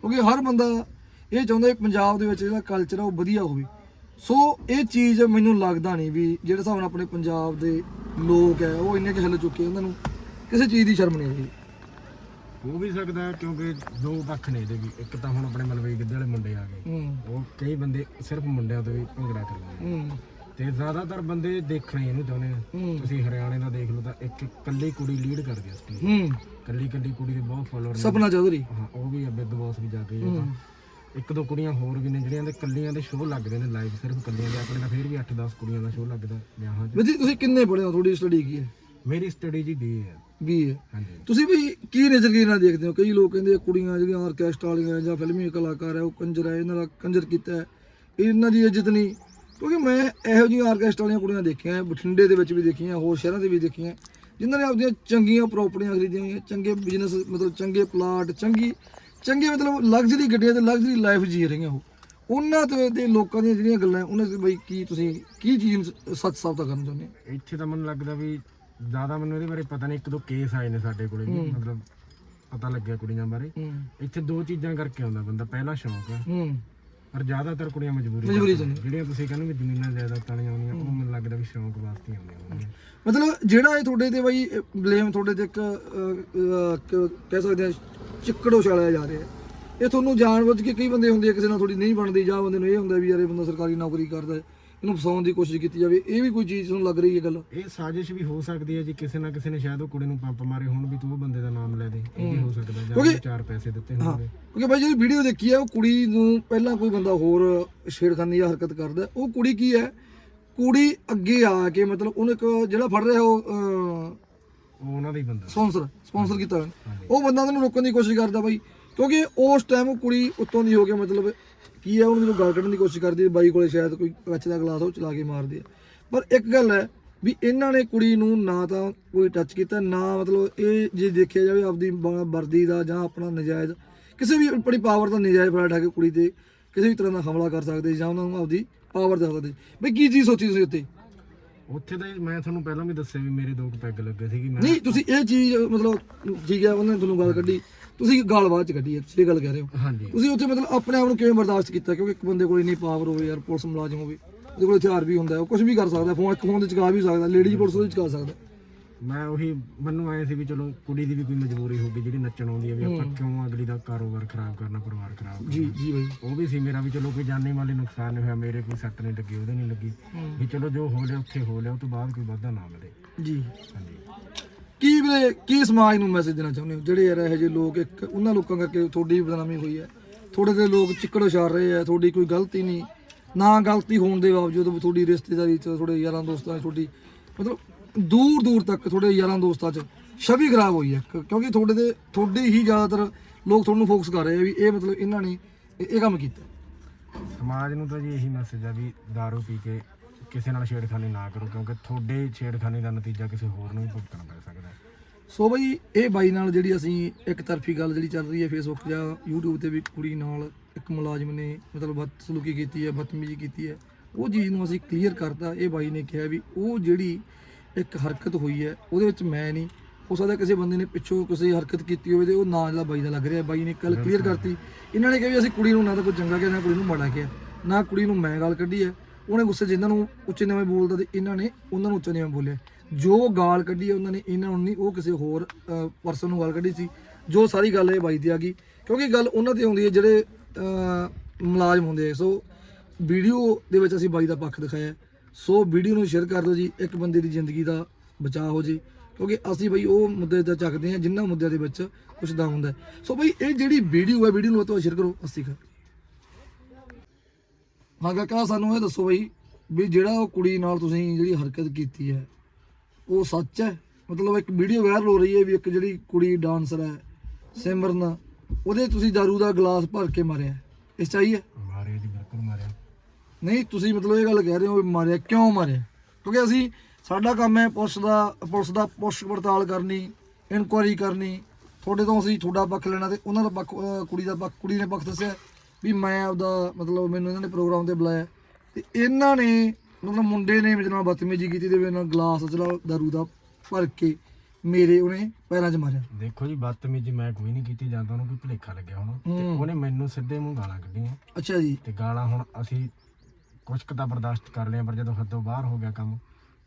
A: ਕਿਉਂਕਿ ਹਰ ਬੰਦਾ ਇਹ ਚਾਹੁੰਦਾ ਕਿ ਪੰਜਾਬ ਦੇ ਵਿੱਚ ਜਿਹੜਾ ਕਲਚਰ ਆ ਉਹ ਵਧੀਆ ਹੋਵੇ। ਸੋ ਇਹ ਚੀਜ਼ ਮੈਨੂੰ ਲੱਗਦਾ ਨਹੀਂ ਵੀ ਜਿਹੜੇ ਹਿਸਾਬ ਨਾਲ ਆਪਣੇ ਪੰਜਾਬ ਦੇ ਲੋਕ ਹੈ ਉਹ ਇੰਨੇ ਕੁ ਹਿੱਲ ਚੁੱਕੇ ਉਹਨਾਂ ਨੂੰ। ਕਿਸੇ ਚੀਜ਼ ਦੀ ਸ਼ਰਮ ਨਹੀਂ ਆਈ
B: ਹੋ ਵੀ ਸਕਦਾ ਹੈ ਕਿਉਂਕਿ ਦੋ ਪੱਖ ਨੇ ਇਹਦੇ ਵੀ। ਇੱਕ ਤਾਂ ਹੁਣ ਆਪਣੇ ਮਲਵਈ ਗਿੱਧੇ ਵਾਲੇ ਮੁੰਡੇ ਆ ਗਏ। ਉਹ ਕਈ ਬੰਦੇ ਸਿਰਫ ਮੁੰਡਿਆਂ ਤੋਂ ਵੀ ਭੰਗੜਾ ਕਰਵਾਉਂਦੇ
A: ਹੂੰ।
B: ਤੇ ਜ਼ਿਆਦਾਤਰ ਬੰਦੇ ਦੇਖਣਾ ਇਹਨੂੰ ਚਾਹੁੰਦੇ ਆ। ਤੁਸੀਂ ਹਰਿਆਣੇ ਦਾ ਦੇਖ ਲਓ ਤਾਂ ਇੱਕ ਇਕੱਲੀ ਕੁੜੀ ਲੀਡ ਕਰਦੀ ਆ ਸਟੇਜ
A: ਹੂੰ।
B: ਇਕੱਲੀ ਇਕੱਲੀ ਕੁੜੀ ਦੇ ਬਹੁਤ ਫਾਲੋਅਰ ਨੇ।
A: ਸਪਨਾ ਚੌਧਰੀ।
B: ਹਾਂ ਉਹ ਵੀ ਆ ਬਿੱਗ ਬੌਸ ਵੀ ਜਾ ਕੇ ਇਹ ਤਾਂ ਇੱਕ ਦੋ ਕੁੜੀਆਂ ਹੋਰ ਵੀ ਨੇ ਜਿਹੜੀਆਂ ਦੇ ਕੱਲੀਆਂ ਦੇ ਸ਼ੋਅ ਲੱਗਦੇ ਨੇ ਲਾਈਵ ਸਿਰਫ ਕੱਲੀਆਂ ਦੇ ਆਪਣੇ ਤਾਂ ਫੇਰ ਵੀ 8-10 ਕੁੜੀਆਂ ਦਾ ਸ਼ੋਅ ਲੱਗਦਾ ਵਿਆਹਾਂ 'ਚ।
A: ਤੁਸੀਂ ਕਿੰਨੇ ਪੜ੍ਹੇ ਹੋ? ਤੁਹਾਡੀ ਸਟੱਡੀ ਕੀ ਹੈ?
B: ਮੇਰੀ ਸਟੱਡੀ ਜੀ ਬੀ ਹੈ।
A: ਵੀ ਹੈ
B: ਹਾਂਜੀ।
A: ਤੁਸੀਂ ਵੀ ਕੀ ਨਜ਼ਰੀਏ ਨਾਲ ਦੇਖਦੇ ਹੋ? ਕਈ ਲੋਕ ਕਹਿੰਦੇ ਆ ਕੁੜੀਆਂ ਜਿਹੜੀਆਂ ਆਰਕੈਸਟਰਾ ਵਾਲੀਆਂ ਜਾਂ ਫਿਲਮੀ ਕਲਾਕਾਰ ਹੈ ਉਹ ਕੰਜਰ ਹੈ ਇਹਨਾਂ ਦਾ ਕੰਜਰ ਕੀਤਾ ਹੈ। ਇਹਨਾਂ ਦੀ ਇੱਜ਼ਤ ਨਹੀਂ। ਕਿਉਂਕਿ ਮੈਂ ਇਹੋ ਜਿਹੀਆਂ ਆਰਕੈਸਟਰਾ ਵਾਲੀਆਂ ਕੁੜੀਆਂ ਦੇਖੀਆਂ ਬਠਿੰਡੇ ਦੇ ਵਿੱਚ ਵੀ ਦੇਖੀਆਂ ਹੋਰ ਸ਼ਹਿਰਾਂ ਦੇ ਵੀ ਦੇਖੀਆਂ ਜਿਨ੍ਹਾਂ ਨੇ ਆਪਣੀਆਂ ਚੰਗੀਆਂ ਪ੍ਰਾਪਰਟੀਆਂ ਖਰੀਦੀਆਂ ਹੋਈਆਂ ਚੰਗੇ ਬਿਜ਼ਨਸ ਮਤਲਬ ਚੰਗੇ ਪਲਾਟ ਚੰਗੀ ਚੰਗੇ ਮਤਲਬ ਲਗਜ਼ਰੀ ਗੱਡੀਆਂ ਤੇ ਲਗਜ਼ਰੀ ਲਾਈਫ ਜੀ ਰਹੀਆਂ ਉਹ। ਉਹਨਾਂ ਤੇ ਦੇ ਲੋਕਾਂ ਦੀਆਂ ਜਿਹੜੀਆਂ ਗੱਲਾਂ ਉਹਨਾਂ ਦੇ ਬਈ ਕੀ ਤੁਸੀਂ ਕੀ ਚੀਜ਼ ਸੱਚ ਸਾਬਤ ਕਰਨਾ ਚਾਹੁੰਦੇ ਹੋ?
B: ਇੱਥੇ ਤਾਂ ਮੈਨੂੰ ਲੱਗਦਾ ਵੀ ਜ਼ਿਆਦਾ ਮੈਨੂੰ ਇਹਦੇ ਬਾਰੇ ਪਤਾ ਨਹੀਂ ਇੱਕ ਦੋ ਕੇਸ ਆਏ ਨੇ ਸਾਡੇ ਕੋਲੇ ਵੀ ਮਤਲਬ ਪਤਾ ਲੱਗਿਆ ਕੁੜੀਆਂ ਬਾਰੇ। ਇੱਥੇ ਦੋ ਚੀਜ਼ਾਂ ਕਰਕੇ ਆਉਂਦਾ ਬੰਦਾ ਪਹਿਲਾ ਸ਼ੌਂਕ ਹੂੰ। ਪਰ ਜ਼ਿਆਦਾਤਰ ਕੁੜੀਆਂ ਮਜਬੂਰੀ
A: ਮਜਬੂਰੀ ਚ। ਨੇ।
B: ਜਿਹੜੀਆਂ ਤੁਸੀਂ ਕਹਿੰਦੇ ਵੀ ਜ਼ਮੀਨਾਂ ਜਾਇਦਾਦਾਂ ਵਾਲੀਆਂ ਆਉਂਦੀਆਂ ਉਹ ਮੈਨੂੰ ਲੱਗਦਾ ਵੀ ਸ਼ੌਂਕ ਵਾਸਤੇ ਹੀ ਆਉਂਦੀਆਂ ਹੋਣਗੀਆਂ
A: ਮਤਲਬ ਜਿਹੜਾ ਇਹ ਤੁਹਾਡੇ ਤੇ ਬਾਈ ਬਲੇਮ ਤੁਹਾਡੇ ਤੇ ਇੱਕ ਅਹ, ਅਹ, ਕ- ਕਹਿ ਸਕਦੇ ਆ ਚਿੱਕੜੋ ਛਾਲਿਆ ਜਾ ਰਿਹਾ ਹੈ। ਇਹ ਤੁਹਾਨੂੰ ਜਾਣਬੁੱਝ ਕੇ ਕਈ ਬੰਦੇ ਹੁੰਦੇ ਆ ਕਿਸੇ ਨਾਲ ਥੋੜੀ ਨਹੀਂ ਬਣਦੀ ਜਾਂ ਬੰਦੇ ਨੂੰ ਇਹ ਹੁੰਦਾ ਵੀ ਯਾਰ ਇਹ ਬੰਦਾ ਸਰਕਾਰੀ ਨੌਕਰੀ ਕਰਦਾ ਹੈ ਇਹਨੂੰ ਫਸਾਉਣ ਦੀ ਕੋਸ਼ਿਸ਼ ਕੀਤੀ ਜਾਵੇ ਇਹ ਵੀ ਕੋਈ ਚੀਜ਼ ਤੁਹਾਨੂੰ ਲੱਗ ਰਹੀ ਹੈ ਗੱਲ।
B: ਇਹ ਸਾਜ਼ਿਸ਼ ਵੀ ਹੋ ਸਕਦੀ ਹੈ ਜੀ ਕਿਸੇ ਨਾ ਕਿਸੇ ਨੇ ਸ਼ਾਇਦ ਉਹ ਕੁੜੀ ਨੂੰ ਪੰਪ ਮਾਰੇ ਹੋਣ ਵੀ ਤੂੰ ਉਹ ਬੰਦੇ ਦਾ ਨਾਮ ਲੈ ਦੇ ਇਹ ਵੀ ਹੋ। ਸਕਦਾ ਜਾਂ ਉਹਨੂੰ ਚਾਰ ਪੈਸੇ ਦਿੱਤੇ ਹੋਣਗੇ।
A: ਕਿਉਂਕਿ ਬਾਈ ਜਿਹੜੀ ਵੀਡੀਓ ਦੇਖੀ ਹੈ ਉਹ ਕੁੜੀ ਨੂੰ ਪਹਿਲਾਂ ਕੋਈ ਬੰਦਾ ਹੋਰ ਛੇੜਖਾਨੀ ਜਾਂ ਹਰਕਤ ਕਰਦਾ। ਉਹ ਕੁੜੀ ਕੀ ਹੈ? ਕੁੜੀ ਅੱਗੇ ਆ ਕੇ ਮਤਲਬ ਉਹਨੂੰ ਇੱਕ ਜਿਹੜਾ ਫੜ ਰਿਹਾ ਉਹ
B: ਉਹਨਾਂ ਦਾ ਹੀ ਬੰਦਾ।
A: ਸਪਾਂਸਰ ਸਪਾਂਸਰ ਕੀਤਾ ਹੋਇਆ। ਉਹ ਬੰਦਾ ਉਹਨੂੰ ਰੋਕਣ ਦੀ ਕੋਸ਼ਿਸ਼ ਕਰਦਾ ਬਾਈ ਕਿਉਂਕਿ ਉਸ ਟਾਈਮ ਉਹ ਕੁੜੀ ਉੱਤੋਂ ਦੀ ਹੋ ਕੇ ਮਤਲਬ ਕੀ ਹੈ ਉਹਨੂੰ ਜਦੋਂ ਗਲ ਕੱਢਣ ਦੀ ਕੋਸ਼ਿਸ਼ ਕਰਦੀ ਹੈ ਬਾਈ ਕੋਲੇ ਸ਼ਾਇਦ ਕੋਈ ਕੱਚ ਦਾ ਗਲਾਸ ਉਹ ਚਲਾ ਕੇ ਮਾਰਦੀ ਹੈ ਪਰ ਇੱਕ ਗੱਲ ਹੈ ਵੀ ਇਹਨਾਂ ਨੇ ਕੁੜੀ ਨੂੰ ਨਾ ਤਾਂ ਕੋਈ ਟੱਚ ਕੀਤਾ ਨਾ ਮਤਲਬ ਇਹ ਜੇ ਦੇਖਿਆ ਜਾਵੇ ਆਪਦੀ ਵਰਦੀ ਦਾ ਜਾਂ ਆਪਣਾ ਨਜਾਇਜ਼ ਕਿਸੇ ਵੀ ਆਪਣੀ ਪਾਵਰ ਦਾ ਨਜਾਇਜ਼ ਉਠਾ ਕੇ ਕੁੜੀ ਤੇ ਕਿਸੇ ਵੀ ਤਰ੍ਹਾਂ ਦਾ ਹਮਲਾ ਕਰ ਸਕਦੇ ਜਾਂ ਉਹਨਾਂ ਨੂੰ ਆਪਦੀ ਪਾਵਰ ਦੇ ਸਕਦੇ ਬਈ ਕੀ ਚੀਜ਼ ਸੋਚੀ ਤੁਸੀਂ ਉੱਤੇ
B: ਉੱਥੇ ਤਾਂ ਮੈਂ ਤੁਹਾਨੂੰ ਪਹਿਲਾਂ ਵੀ ਦੱਸਿਆ ਵੀ ਮੇਰੇ ਦੋ ਪੈਗ ਲੱਗੇ ਸੀ ਕਿ ਮੈਂ
A: ਨਹੀਂ ਤੁਸੀਂ ਇਹ ਚੀਜ਼ ਮਤਲਬ ਠੀਕ ਹੈ ਉਹਨੇ ਤੁਹਾਨੂੰ ਗੱਲ ਕੱਢੀ। ਤੁਸੀਂ ਗਾਲ ਬਾਅਦ ਚ ਕੱਢੀ ਹੈ ਤੁਸੀਂ ਇਹ ਗੱਲ ਕਹਿ ਰਹੇ ਹੋ।
B: ਹਾਂਜੀ।
A: ਤੁਸੀਂ ਉੱਥੇ ਮਤਲਬ ਆਪਣੇ ਆਪ ਨੂੰ ਕਿਵੇਂ ਬਰਦਾਸ਼ਤ ਕੀਤਾ? ਕਿਉਂਕਿ ਇੱਕ ਬੰਦੇ ਕੋਲ ਇੰਨੀ ਪਾਵਰ ਹੋਵੇ ਯਾਰ ਪੁਲਿਸ ਮੁਲਾਜ਼ਮ ਹੋਵੇ ਉਹਦੇ ਕੋਲ ਹਥਿਆਰ ਵੀ ਹੁੰਦਾ ਹੈ ਉਹ ਕੁਝ ਵੀ ਕਰ ਸਕਦਾ ਫੋਨ ਇੱਕ ਫੋਨ ਤੇ ਚਕਾ ਵੀ ਸਕਦਾ ਲੇਡੀਜ਼ ਪੁਲਿਸ ਉਹਦੇ ਚਕਾ ਸਕਦਾ।
B: ਮੈਂ ਉਹੀ ਮੈਨੂੰ ਆਏ ਸੀ ਵੀ ਚਲੋ ਕੁੜੀ ਦੀ ਵੀ ਕੋਈ ਮਜਬੂਰੀ ਹੋਊਗੀ ਜਿਹੜੀ ਨੱਚਣ ਆਉਂਦੀ ਹੈ ਵੀ ਆਪਾਂ ਕਿਉਂ ਅਗਲੀ ਦਾ ਕਾਰੋਬਾਰ ਖਰਾਬ ਕਰਨਾ ਪਰਿਵਾਰ ਖਰਾਬ ਕਰਨਾ।
A: ਜੀ ਜੀ ਬਾਈ।
B: ਉਹ ਵੀ ਸੀ ਮੇਰਾ ਵੀ ਚਲੋ ਕੋਈ ਜਾਨੀ ਮਾਲੀ ਨੁਕਸਾਨ ਨਹੀਂ ਹੋਇਆ ਮੇਰੇ ਕੋਈ ਸੱਟ ਨਹੀਂ ਲੱਗੀ ਉਹਦੇ ਨਹੀਂ ਲੱਗੀ। ਵੀ ਚਲੋ ਜੋ ਹੋ ਲਿਆ ਉੱਥੇ ਹੋ ਲਿਆ ਉਹ ਤੋਂ ਬਾਅਦ ਕੋਈ ਵਾਧਾ ਨਾ ਮਿਲੇ।
A: ਜੀ।
B: ਹਾਂਜੀ।
A: ਕੀ ਵੀਰੇ, ਕੀ ਸਮਾਜ ਨੂੰ ਮੈਸੇਜ ਦੇਣਾ ਚਾਹੁੰਦੇ ਹੋ? ਜਿਹੜੇ ਯਾਰ ਇਹੋ ਜਿਹੇ ਲੋਕ, ਇੱਕ ਉਹਨਾਂ ਲੋਕਾਂ ਕਰਕੇ ਤੁਹਾਡੀ ਵੀ ਬਦਨਾਮੀ ਹੋਈ ਹੈ। ਥੋੜੇ ਜਿਹੇ ਲੋਕ ਚਿੱਕੜ ਉਛਾਰ ਰਹੇ ਆ, ਤੁਹਾਡੀ ਕੋਈ ਗਲਤੀ ਨਹੀਂ। ਨਾ ਗਲਤੀ ਹੋਣ ਦੇ ਬਾਵਜੂਦ ਵੀ ਤੁਹਾਡੀ ਰਿਸ਼ਤੇਦਾਰੀ ਚ, ਤੁਹਾਡੇ ਯਾਰਾਂ ਦੋਸਤਾਂ 'ਚ, ਤੁਹਾਡੀ ਮਤਲਬ ਦੂਰ ਦੂਰ ਤੱਕ ਤੁਹਾਡੇ ਯਾਰਾਂ ਦੋਸਤਾਂ 'ਚ ਛਵੀ ਖਰਾਬ ਹੋਈ ਹੈ। ਕਿ- ਕਿਉਂਕਿ ਤੁਹਾਡੇ ਦੇ ਤੁਹਾਡੀ ਹੀ ਜ਼ਿਆਦਾਤਰ ਲੋਕ ਤੁਹਾਨੂੰ ਫੋਕਸ ਕਰ ਰਹੇ ਆ ਵੀ ਇਹ ਮਤਲਬ ਇਹਨਾਂ ਨੇ ਇਹ ਇਹ ਕੰਮ ਕੀਤਾ।
B: ਸਮਾਜ ਨੂੰ ਤਾਂ ਜੀ ਇਹੀ ਮੈਸੇਜ ਆ ਵੀ दारू ਪੀ ਕੇ ਕਿਸੇ ਨਾਲ ਛੇੜਖਾਨੀ ਨਾ ਕਰੋ ਕਿਉਂਕਿ ਤੁਹਾਡੇ ਛੇੜਖਾਨੀ ਦਾ ਨਤੀਜਾ ਕਿਸੇ ਹੋਰ ਨੂੰ ਵੀ ਭੁਗਤਣਾ ਪੈ ਸਕਦਾ ਹੈ।
A: ਸੋ ਬਈ ਇਹ ਬਾਈ ਨਾਲ ਜਿਹੜੀ ਅਸੀਂ ਇੱਕ ਤਰਫੀ ਗੱਲ ਜਿਹੜੀ ਚੱਲ ਰਹੀ ਹੈ ਫੇਸਬੁੱਕ ਜਾਂ YouTube ਤੇ ਵੀ ਕੁੜੀ ਨਾਲ ਇੱਕ ਮੁਲਾਜ਼ਮ ਨੇ ਮਤਲਬ ਬਦਸਲੂਕੀ ਕੀਤੀ ਹੈ ਬਦਤਮੀਜ਼ੀ ਕੀਤੀ ਹੈ ਉਹ ਚੀਜ਼ ਨੂੰ ਅਸੀਂ ਕਲੀਅਰ ਕਰਤਾ। ਇਹ ਬਾਈ ਨੇ ਕਿਹਾ ਵੀ ਉਹ ਜਿਹੜੀ ਇੱਕ ਹਰਕਤ ਹੋਈ ਹੈ ਉਹਦੇ ਵਿੱਚ ਮੈਂ ਨਹੀਂ। ਹੋ ਸਕਦਾ ਕਿਸੇ ਬੰਦੇ ਨੇ ਪਿੱਛੋਂ ਕਿਸੇ ਹਰਕਤ ਕੀਤੀ ਹੋਵੇ ਤੇ ਉਹ ਨਾਂ ਜਿਹੜਾ ਬਾਈ ਦਾ ਲੱਗ ਰਿਹਾ ਬਾਈ ਨੇ ਕੱਲ ਕਲੀਅਰ ਕਰਤੀ। ਇਹਨਾਂ ਨੇ ਕਿਹਾ ਵੀ ਅਸੀਂ ਕੁੜੀ ਨੂੰ ਨਾ ਤਾਂ ਕੋਈ ਚੰਗਾ ਕਿਹਾ ਨਾ ਕੁੜੀ ਨੂੰ ਮਾੜਾ ਕਿਹਾ ਨਾ ਕੁੜੀ ਨੂੰ ਮੈਂ ਗੱਲ ਕੱਢੀ ਹੈ। ਉਹਨੇ ਗੁੱਸੇ 'ਚ ਨੂੰ ਉੱਚੇ ਨੀਵੇਂ ਬੋਲਦਾ ਤੇ ਇਹਨਾਂ ਨੇ ਉਹਨਾਂ ਨੂੰ ਉੱਚੇ ਨੀਵੇਂ ਬੋਲਿਆ। ਜੋ ਗਾਲ ਕੱਢੀ ਹੈ ਉਹਨਾਂ ਨੇ, ਇਹਨਾਂ ਨੂੰ ਨਹੀਂ, ਉਹ ਕਿਸੇ ਹੋਰ ਪਰਸਨ ਨੂੰ ਗਾਲ ਕੱਢੀ ਸੀ। ਜੋ ਸਾਰੀ ਗੱਲ ਇਹ ਬਾਈ ਦੀ ਆ ਗਈ ਕਿਉਂਕਿ ਗੱਲ ਉਹਨਾਂ ਤੇ ਆਉਂਦੀ ਹੈ ਜਿਹੜੇ ਮੁਲਾਜ਼ਮ ਹੁੰਦੇ ਆ। ਸੋ ਵੀਡੀਓ ਦੇ ਵਿੱਚ ਅਸੀਂ ਬਾਈ ਦਾ ਪੱਖ ਦਿਖਾਇਆ। ਸੋ ਵੀਡੀਓ ਨੂੰ ਸ਼ੇਅਰ ਕਰ ਦਿਓ ਜੀ, ਇੱਕ ਬੰਦੇ ਦੀ ਜ਼ਿੰਦਗੀ ਦਾ ਬਚਾਅ ਹੋ ਜੇ। ਕਿਉਂਕਿ ਅਸੀਂ ਬਈ ਉਹ ਮੁੱਦੇ ਤੇ ਚੱਕਦੇ ਹਾਂ ਜਿਨ੍ਹਾਂ ਮੁੱਦਿਆਂ ਦੇ ਵਿੱਚ ਕੁਝ ਦਾ ਹੁੰਦਾ। ਸੋ ਬਈ ਇਹ ਜਿਹੜੀ ਵੀਡੀਓ ਹੈ ਵੀਡੀਓ ਨੂੰ ਤੋਂ ਸ਼ੇਅਰ ਕਰੋ। ਅਸੀਂ ਕਰ ਹਾਂ ਕਾਕਾ ਸਾਨੂੰ ਇਹ ਦੱਸੋ ਬਈ ਵੀ ਜਿਹੜਾ ਉਹ ਕੁੜੀ ਨਾਲ ਤੁਸੀਂ ਜਿਹੜੀ ਹਰਕਤ ਕੀਤੀ ਹੈ ਉਹ ਸੱਚ ਹੈ? ਮਤਲਬ ਇੱਕ ਵੀਡੀਓ ਵਾਇਰਲ ਹੋ ਰਹੀ ਹੈ ਵੀ ਇੱਕ ਜਿਹੜੀ ਕੁੜੀ ਡਾਂਸਰ ਹੈ ਸਿਮਰਨ ਉਹਦੇ ਤੁਸੀਂ दारू ਦਾ ਗਲਾਸ ਭਰ ਕੇ ਮਾਰਿਆ। ਇਸ ਚਾਹੀਏ
B: ਮਾਰਿਆ ਜੀ ਬਿਲਕੁਲ ਮਾਰਿਆ।
A: ਨਹੀਂ ਤੁਸੀਂ ਮਤਲਬ ਇਹ ਗੱਲ ਕਹਿ ਰਹੇ ਹੋ ਵੀ ਮਾਰਿਆ ਕਿਉਂ ਮਾਰਿਆ? ਕਿਉਂਕਿ ਅਸੀਂ ਸਾਡਾ ਕੰਮ ਹੈ ਪੁਲਿਸ ਦਾ ਪੁਲਿਸ ਦਾ ਪੁੱਛ ਪੜਤਾਲ ਕਰਨੀ ਇਨਕੁਆਇਰੀ ਕਰਨੀ। ਤੁਹਾਡੇ ਤੋਂ ਅਸੀਂ ਤੁਹਾਡਾ ਪੱਖ ਲੈਣਾ ਤੇ ਉਹਨਾਂ ਦਾ ਪੱਖ ਕੁੜੀ ਦਾ ਪੱਖ ਕੁੜੀ ਨੇ ਪੱਖ ਦੱਸਿਆ। ਵੀ ਮੈਂ ਆਪਦਾ ਮਤਲਬ ਮੈਨੂੰ ਇਹਨਾਂ ਨੇ ਪ੍ਰੋਗਰਾਮ ਤੇ ਬੁਲਾਇਆ। ਤੇ ਇਹਨਾਂ ਨੇ ਮਤਲਬ ਮੁੰਡੇ ਨੇ ਮੇਰੇ ਨਾਲ ਬਦਤਮੀਜ਼ੀ ਕੀਤੀ ਤੇ ਮੇਰੇ ਨਾਲ ਗਲਾਸ ਚਲਾ ਦਾਰੂ ਦਾ ਭਰ ਕੇ ਮੇਰੇ ਉਹਨੇ ਪੈਰਾਂ 'ਚ ਮਾਰਿਆ।
B: ਦੇਖੋ ਜੀ ਬਦਤਮੀਜੀ ਮੈਂ ਕੋਈ ਨਹੀਂ ਕੀਤੀ ਜਾਂਦਾ ਉਹਨੂੰ ਕੋਈ ਭੁਲੇਖਾ ਲੱਗਿਆ ਹੋਣਾ। ਤੇ
A: ਹੂੰ।
B: ਉਹਨੇ ਮੈਨੂੰ ਸਿੱਧੇ ਮੂੰਹ ਗਾਲਾਂ ਕੱਢੀਆਂ।
A: ਅੱਛਾ ਜੀ।
B: ਤੇ ਗਾਲਾਂ ਹੁਣ ਅਸੀਂ ਕੁਛ ਕੁ ਤਾਂ ਬਰਦਾਸ਼ਤ ਕਰ ਲਿਆ ਪਰ ਜਦੋਂ ਹੱਦੋਂ ਬਾਹਰ ਹੋ ਗਿਆ ਕੰਮ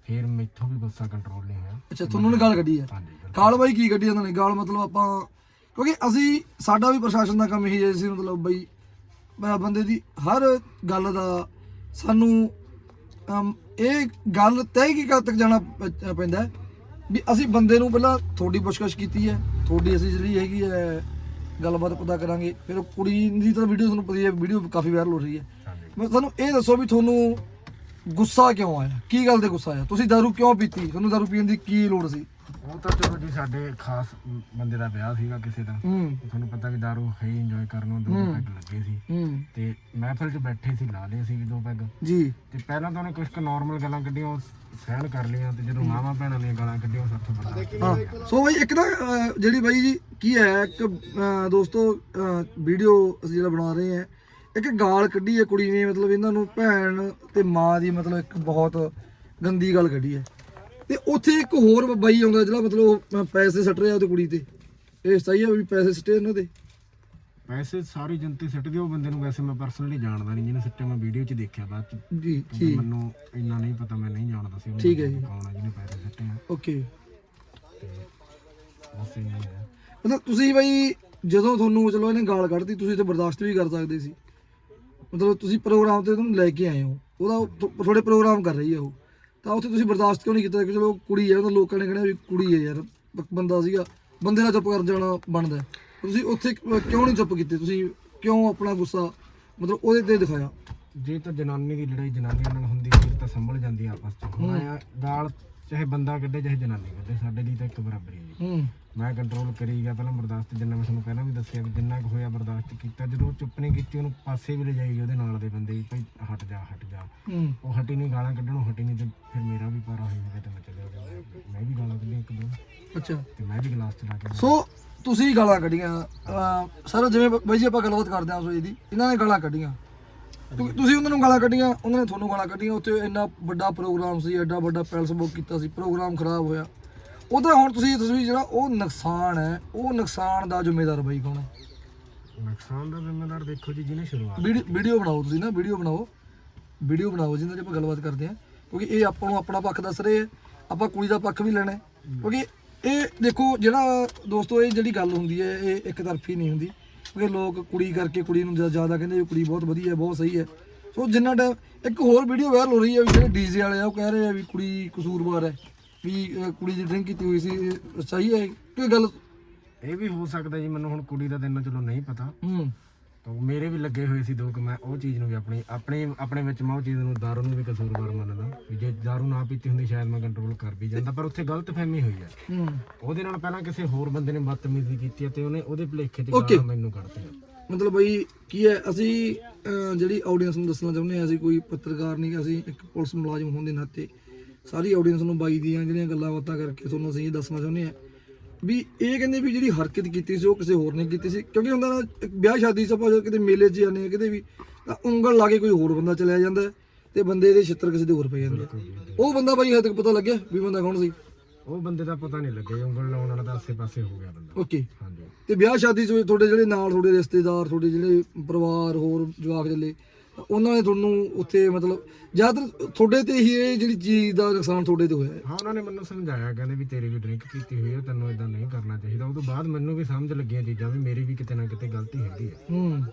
B: ਫਿਰ ਮੈਥੋਂ ਵੀ ਗੁੱਸਾ ਕੰਟਰੋਲ ਨਹੀਂ ਹੋਇਆ।
A: ਅੱਛਾ ਤੁਹਾਨੂੰ ਨੇ ਗਾਲ ਕੱਢੀ ਹੈ
B: ਹਾਂਜੀ ਬਿਲਕੁਲ।
A: ਗਾਲ ਬਾਈ ਕੀ ਕੱਢੀ ਉਹਨਾਂ? ਨੇ ਗਾਲ ਮਤਲਬ ਆਪਾਂ ਕਿਉਂਕਿ ਅਸੀਂ ਸਾਡਾ ਵੀ ਪ੍ਰਸ਼ਾਸਨ ਦਾ ਕੰਮ ਇਹੀ ਹੈ ਸੀ ਮਤਲਬ ਬਈ ਬੰਦੇ ਦੀ ਹਰ ਗੱਲ ਦਾ ਸਾਨੂੰ ਇਹ ਗੱਲ ਤੈਅ ਕੀ ਤੱਕ ਜਾਣਾ ਪੈਂਦਾ ਵੀ ਅਸੀਂ ਬੰਦੇ ਨੂੰ ਪਹਿਲਾਂ ਤੁਹਾਡੀ ਪੁੱਛਗਛ ਕੀਤੀ ਹੈ ਤੁਹਾਡੀ ਅਸੀਂ ਜਿਹੜੀ ਹੈਗੀ ਹੈ ਗੱਲਬਾਤ ਪਤਾ ਕਰਾਂਗੇ ਫਿਰ ਕੁੜੀ ਦੀ ਤਾਂ ਵੀਡੀਓ ਤੁਹਾਨੂੰ ਪਤਾ ਹੀ ਹੈ ਵੀਡੀਓ ਕਾਫੀ ਵਾਇਰਲ ਹੋ ਰਹੀ ਹੈ। ਮੈਂ ਤੁਹਾਨੂੰ ਇਹ ਦੱਸੋ ਵੀ ਤੁਹਾਨੂੰ ਗੁੱਸਾ ਕਿਉਂ ਆਇਆ? ਕੀ ਗੱਲ ਤੇ ਗੁੱਸਾ ਆਇਆ? ਤੁਸੀਂ ਦਾਰੂ ਕਿਉਂ ਪੀਤੀ? ਤੁਹਾਨੂੰ ਦਾਰੂ ਪੀਣ ਦੀ ਕੀ ਲੋੜ ਸੀ?
B: ਉਹ ਤਾਂ ਚਲੋ ਜੀ ਸਾਡੇ ਖਾਸ ਬੰਦੇ ਦਾ ਵਿਆਹ ਸੀਗਾ ਕਿਸੇ ਦਾ।
A: ਹੂੰ।
B: ਤੁਹਾਨੂੰ ਪਤਾ ਵੀ ਦਾਰੂ ਹੈ ਇੰਜੋਏ ਕਰਨ ਨੂੰ ਦੋ ਪੈਗ ਲੱਗੇ ਸੀ।
A: ਹੂੰ।
B: ਤੇ ਮਹਿਫਲ 'ਚ ਬੈਠੇ ਸੀ ਲਾ ਲਏ ਸੀ ਦੋ ਪੈਗ।
A: ਜੀ।
B: ਤੇ ਪਹਿਲਾਂ ਤਾਂ ਉਹਨੇ ਕੁਝ ਕੁ ਨਾਰਮਲ ਗੱਲਾਂ ਕੱਢੀਆਂ ਉਹ ਸਹਿਣ ਕਰ ਲਈਆਂ ਤੇ ਜਦੋਂ ਮਾਵਾਂ ਭੈਣਾਂ ਦੀਆਂ ਗਾਲਾਂ ਕੱਢੀਆਂ ਉਹ ਸਾਥੋਂ
A: ਹਾਂ।
B: ਹੋਈਆਂ।
A: ਸੋ ਬਈ ਇੱਕ ਨਾ ਅਹ, ਜਿਹੜੀ ਬਾਈ ਜੀ ਕੀ ਹੈ ਇੱਕ ਅਹ, ਦੋਸਤੋ ਵੀਡੀਓ ਅਸੀਂ ਜਿਹੜਾ ਬਣਾ ਰਹੇ ਹਾਂ ਇੱਕ ਗਾਲ ਕੱਢੀ ਹੈ ਕੁੜੀ ਨੇ ਮਤਲਬ ਇਹਨਾਂ ਨੂੰ ਭੈਣ ਤੇ ਮਾਂ ਦੀ ਮਤਲਬ ਇੱਕ ਬਹੁਤ ਗੰਦੀ ਗੱਲ ਕੱਢੀ ਹੈ। ਤੇ ਉੱਥੇ ਇੱਕ ਹੋਰ ਬਾਈ ਆਉਂਦਾ ਜਿਹੜਾ ਮਤਲਬ ਪੈਸੇ ਸੱਟ ਰਿਹਾ ਉਹਦੀ ਕੁੜੀ ਤੇ। ਇਹ ਸਹੀ ਹੈ ਵੀ ਪੈਸੇ ਸੱਟੇ ਇਹਨਾਂ ਦੇ?
B: ਪੈਸੇ ਸਾਰੀ ਜਨਤੇ ਸਿੱਟਦੇ ਉਹ ਬੰਦੇ ਨੂੰ ਵੈਸੇ ਮੈਂ ਪਰਸਨਲੀ ਜਾਣਦਾ ਨਹੀਂ ਜਿਹਨੇ ਸਿੱਟੇ ਮੈਂ ਵੀਡੀਓ 'ਚ ਦੇਖਿਆ ਬਾਅਦ 'ਚ।
A: ਜੀ
B: ਕਿਉਂਕਿ
A: ਠੀਕ
B: ਮੈਨੂੰ ਇੰਨਾ ਨਹੀਂ ਪਤਾ ਮੈਂ ਨਹੀਂ ਜਾਣਦਾ ਸੀ ਉਹਨੂੰ
A: ਠੀਕ ਹੈ ਜੀ।
B: ਕੌਣ ਹੈ ਜਿਹਨੇ ਪੈਸੇ ਸਿੱਟੇ ਆ।
A: ਓਕੇ।
B: ਤੇ ਬਸ ਇੰਨਾ ਹੀ ਹੈ
A: ਮਤਲਬ ਤੁਸੀਂ ਬਈ ਜਦੋਂ ਤੁਹਾਨੂੰ ਚਲੋ ਇਹਨੇ ਗਾਲ ਕੱਢਤੀ ਤੁਸੀਂ ਤੇ ਬਰਦਾਸ਼ਤ ਵੀ ਕਰ ਸਕਦੇ ਸੀ। ਮਤਲਬ ਤੁਸੀਂ ਪ੍ਰੋਗਰਾਮ ਤੇ ਉਹਨੂੰ ਲੈ ਕੇ ਆਏ ਹੋ। ਉਹਦਾ ਥੋ- ਥੋੜੇ ਪ੍ਰੋਗਰਾਮ ਕਰ ਰਹੀ ਹੈ ਉਹ। ਤਾਂ ਉੱਥੇ ਤੁਸੀਂ ਬਰਦਾਸ਼ਤ ਕਿਉਂ ਨਹੀਂ ਕੀਤਾ? ਕਿ ਚਲੋ ਕੁੜੀ ਹੈ ਉਹ ਤਾਂ ਲੋਕਾਂ ਨੇ ਕਹਿਣਾ ਵੀ ਕੁੜੀ ਹੈ ਯਾਰ ਬ- ਬੰਦਾ ਸੀਗਾ। ਬੰਦੇ ਨਾਲ ਚੁੱਪ ਕਰ ਜਾਣਾ ਬਣਦਾ। ਹੈ। ਤੁਸੀਂ ਉੱਥੇ ਕ- ਕਿਉਂ ਨਹੀਂ ਚੁੱਪ ਕੀਤੇ? ਤੁਸੀਂ ਕਿਉਂ ਆਪਣਾ ਗੁੱਸਾ ਮਤਲਬ ਉਹਦੇ ਤੇ ਦਿਖਾਇਆ?
B: ਜੇ ਤਾਂ ਜਨਾਨੀ ਦੀ ਲੜਾਈ ਜਨਾਨੀਆਂ ਨਾਲ ਹੁੰਦੀ ਫਿਰ ਤਾਂ ਸੰਭਲ ਜਾਂਦੀ ਆ ਆਪਸ 'ਚ। ਹੁਣ ਆਇਆ ਗਾਲ ਚਾਹੇ ਬੰਦਾ ਕੱਢੇ ਚਾਹੇ ਜਨਾਨੀ ਕੱਢੇ ਸਾਡੇ ਲਈ ਤਾਂ ਇੱਕ ਬਰਾਬਰ ਹੀ ਹੈ ਜੀ।
A: ਹੂੰ।
B: ਮੈਂ ਕੰਟਰੋਲ ਕਰੀ ਗਿਆ ਪਹਿਲਾਂ ਬਰਦਾਸ਼ਤ ਜਿੰਨਾ ਮੈਂ ਤੁਹਾਨੂੰ ਪਹਿਲਾਂ ਵੀ ਦੱਸਿਆ ਵੀ ਜਿੰਨਾ ਕੁ ਹੋਇਆ ਬਰਦਾਸ਼ਤ ਕੀਤਾ ਜਦੋਂ ਚੁੱਪ ਨਹੀਂ ਕੀਤੀ ਉਹਨੂੰ ਪਾਸੇ ਵੀ ਲੈ ਜਾਈ ਉਹਦੇ ਨਾਲ ਦੇ ਬੰਦੇ ਵੀ ਭਾਈ ਹਟ ਜਾ ਹਟ ਜਾ।
A: ਹੂੰ।
B: ਉਹ ਹਟੀ ਨਹੀਂ ਗਾਲਾਂ ਕੱਢਣੋਂ ਹਟੀ ਨਹੀਂ ਤੇ ਫਿਰ ਮੇਰਾ ਵੀ ਪਾਰਾ ਹੋਈ ਗਿਆ ਤੇ ਮੈਂ ਚੱਲਿਆ ਗਿਆ ਮੈਂ- ਵੀ ਗਾਲਾਂ ਕੱਢੀਆਂ ਇੱਕ ਦੋ।
A: ਅੱਛਾ।
B: ਤੇ ਮੈਂ ਵੀ ਗਲਾਸ ਚਲਾ ਕੇ
A: ਸੋ ਤੁਸੀਂ ਗਾਲਾਂ ਕੱਢੀਆਂ। ਸਰ ਜਿਵੇਂ ਬਾਈ ਜੀ ਆਪਾਂ ਗੱਲਬਾਤ ਕਰਦੇ ਹਾਂ ਸੋਈ ਦੀ ਇਹਨਾਂ ਨੇ ਗਾਲਾਂ ਕੱਢੀਆਂ। ਤੁ- ਤੁਸੀਂ ਉਹਨਾਂ ਨੂੰ ਗਾਲਾਂ ਕੱਢੀਆਂ ਉਹਨਾਂ ਨੇ ਤੁਹਾਨੂੰ ਗਾਲਾਂ ਕੱਢੀਆਂ ਉੱਥੇ ਇੰਨਾ ਵੱਡਾ ਪ੍ਰੋਗਰਾਮ ਸੀ ਐਡਾ ਵੱਡਾ ਪੈਲਸ ਬੁੱਕ ਕੀਤਾ ਸੀ ਪ੍ਰੋਗਰਾਮ ਖਰਾਬ ਹੋਇਆ। ਉਹਦਾ ਹੁਣ ਤੁਸੀਂ ਤਸਵੀਰ ਜਿਹੜਾ ਉਹ ਨੁਕਸਾਨ ਹੈ ਉਹ ਨੁਕਸਾਨ ਦਾ ਜ਼ਿੰਮੇਦਾਰ ਬਾਈ ਕੌਣ ਹੈ?
B: ਨੁਕਸਾਨ ਦਾ ਜ਼ਿੰਮੇਦਾਰ ਦੇਖੋ ਜੀ ਜਿਹਨੇ ਸ਼ੁਰੂਆਤ
A: ਵੀਡੀਓ ਵੀਡੀਓ ਬਣਾਓ ਤੁਸੀਂ ਨਾ ਵੀਡੀਓ ਬਣਾਓ। ਵੀਡੀਓ ਬਣਾਓ ਜਿੰਨਾਂ 'ਚ ਆਪਾਂ ਗੱਲਬਾਤ ਕਰਦੇ ਹਾਂ। ਕਿਉਂਕਿ ਇਹ ਆਪਾਂ ਨੂੰ ਆਪਣਾ ਪੱਖ ਦੱਸ ਰਹੇ ਆ ਆਪਾਂ ਕੁੜੀ ਦਾ ਪੱਖ ਵੀ ਲੈਣਾ ਹੈ। ਕਿਉਂਕਿ ਇਹ ਦੇਖੋ ਜਿਹੜਾ ਦੋਸਤੋ ਇਹ ਜਿਹੜੀ ਗੱਲ ਹੁੰਦੀ ਹੈ ਇਹ ਇੱਕ ਤਰਫੀ ਨਹੀਂ ਹੁੰਦੀ। ਕਿਉਂਕਿ ਲੋਕ ਕੁੜੀ ਕਰਕੇ ਕੁੜੀ ਨੂੰ ਜ਼ਿਆ- ਜ਼ਿਆਦਾ ਕਹਿੰਦੇ ਵੀ ਕੁੜੀ ਬਹੁਤ ਵਧੀਆ ਹੈ ਬਹੁਤ ਸਹੀ ਹੈ। ਸੋ ਜਿੰਨਾ ਟਾਈਮ ਇੱਕ ਹੋਰ ਵੀਡੀਓ ਵਾਇਰਲ ਹੋ ਰਹੀ ਹੈ ਵੀ ਜਿਹੜੇ ਡੀਜੇ ਵਾਲੇ ਆ ਉਹ ਕਹਿ ਰਹੇ ਆ ਵੀ ਕੁੜੀ ਕਸੂਰਵਾਰ ਹੈ ਵੀ ਅਹ, ਕੁੜੀ ਦੀ ਡਰਿੰਕ ਕੀਤੀ ਹੋਈ ਸੀ ਇਹ ਸਹੀ ਹੈ ਕੋਈ ਗੱਲ?
B: ਇਹ ਵੀ ਹੋ ਸਕਦਾ ਜੀ ਮੈਨੂੰ ਹੁਣ ਕੁੜੀ ਦਾ ਦਿਨ ਚਲੋ ਨਹੀਂ ਪਤਾ।
A: ਹੂੰ।
B: ਮੇਰੇ ਵੀ ਲੱਗੇ ਹੋਏ ਸੀ ਦੋ ਕਿ ਮੈਂ ਉਹ ਚੀਜ਼ ਨੂੰ ਵੀ ਆਪਣੀ ਆਪਣੇ ਆਪਣੇ ਵਿੱਚ ਮੈਂ ਉਹ ਚੀਜ਼ ਨੂੰ ਦਾਰੂ ਨੂੰ ਵੀ ਕਸੂਰਵਾਰ ਮੰਨਦਾ ਵੀ ਜੇ ਦਾਰੂ ਨਾ ਪੀਤੀ ਹੁੰਦੀ ਸ਼ਾਇਦ ਮੈਂ ਕੰਟਰੋਲ ਕਰ ਵੀ ਜਾਂਦਾ ਪਰ ਉੱਥੇ ਗ਼ਲਤ ਫਹਿਮੀ ਹੋਈ ਹੈ। ਉਹਦੇ ਨਾਲ ਪਹਿਲਾਂ ਕਿਸੇ ਹੋਰ ਬੰਦੇ ਨੇ ਬਦਤਮੀਜ਼ੀ ਕੀਤੀ ਤੇ ਉਹਨੇ ਉਹਦੇ ਭਲੇਖੇ ਤੇ ਗਾਲਾਂ ਮੈਨੂੰ ਕੱਢਤੇ
A: ਮਤਲਬ ਬਈ ਕੀ ਹੈ ਅਸੀਂ ਜਿਹੜੀ ਆਡੀਅנס ਨੂੰ ਦੱਸਣਾ ਚਾਹੁੰਦੇ ਆ ਅਸੀਂ ਕੋਈ ਪੱਤਰਕਾਰ ਨਹੀਂ ਅਸੀਂ ਇੱਕ ਪੁਲਿਸ ਮੁਲਾਜ਼ਮ ਹੋਣ ਦੇ ਨਾਤੇ ਸਾਰੀ ਆਡੀਅנס ਨੂੰ ਬਾਈ ਦੀਆਂ ਜਿਹੜੀਆਂ ਗੱਲਾਂ ਬਾਤਾਂ ਕਰਕੇ ਤੁਹਾਨੂੰ ਅਸੀਂ ਇਹ ਦੱਸਣਾ ਚਾਹੁੰਦੇ ਆ ਵੀ ਇਹ ਕਹਿੰਦੇ ਵੀ ਜਿਹੜੀ ਹਰਕਤ ਕੀਤੀ ਸੀ ਉਹ ਕਿਸੇ ਹੋਰ ਨੇ ਕੀਤੀ ਸੀ ਕਿਉਂਕਿ ਹੁੰਦਾ ਨਾ ਵਿਆਹ ਸ਼ਾਦੀ ਚ ਆਪਾਂ ਜਦੋਂ ਕਿਤੇ ਮੇਲੇ 'ਚ ਜਾਂਦੇ ਹਾਂ ਕਿਤੇ ਵੀ ਤਾਂ ਉਂਗਲ ਲਾ ਕੇ ਕੋਈ ਹੋਰ ਬੰਦਾ ਚਲਿਆ ਜਾਂਦਾ ਹੈ ਤੇ ਬੰਦੇ ਦੇ ਛਿੱਤਰ ਕਿਸੇ ਦੇ ਹੋਰ ਪੈ ਜਾਂਦੇ ਆ। ਉਹ ਬੰਦਾ ਬਾਈ ਹਜੇ ਤੱਕ ਪਤਾ ਲੱਗਿਆ ਵੀ ਬੰਦਾ ਕੌਣ ਸੀ?
B: ਉਹ ਬੰਦੇ ਦਾ ਪਤਾ ਨਹੀਂ ਲੱਗਿਆ ਜੀ, ਉਂਗਲ ਲਾਉਣ ਵਾਲਾ ਤਾਂ ਆਸੇ-ਪਾਸੇ ਹੋ ਗਿਆ ਬੰਦਾ।
A: ਓਕੇ।
B: ਹਾਂਜੀ।
A: ਤੇ ਵਿਆਹ ਸ਼ਾਦੀ 'ਚ ਤੁਹਾਡੇ ਜਿਹੜੇ ਨਾਲ ਤੁਹਾਡੇ ਰਿਸ਼ਤੇਦਾਰ ਤੁਹਾਡੇ ਜਿਹੜੇ ਪਰਿਵਾਰ ਹੋਰ ਜਵਾਕ ਚੱਲੇ ਉਹਨਾਂ ਨੇ ਤੁਹਾਨੂੰ ਉੱਥੇ ਮਤਲਬ ਜ਼ਿਆਦਾਤਰ ਤੁਹਾਡੇ ਤੇ ਹੀ ਇਹ ਜਿਹੜੀ ਚੀਜ਼ ਦਾ ਨੁਕਸਾਨ ਤੁਹਾਡੇ ਤੇ ਹੋਇਆ ਹੈ।
B: ਹਾਂ ਉਹਨਾਂ ਨੇ ਮੈਨੂੰ ਸਮਝਾਇਆ ਕਹਿੰਦੇ ਵੀ ਤੇਰੀ ਵੀ ਡਰਿੰਕ ਕੀਤੀ ਹੋਈ ਹੈ ਤੈਨੂੰ ਇਦਾਂ ਨਹੀਂ ਕਰਨਾ ਚਾਹੀਦਾ। ਉਹ ਤੋਂ ਬਾਅਦ ਮੈਨੂੰ ਵੀ ਸਮਝ ਲੱਗੀਆਂ ਚੀਜ਼ਾਂ ਵੀ ਮੇਰੀ ਵੀ ਕਿਤੇ ਨਾ ਕਿਤੇ ਗਲਤੀ ਹੈਗੀ ਹੈ
A: ਹੂੰ।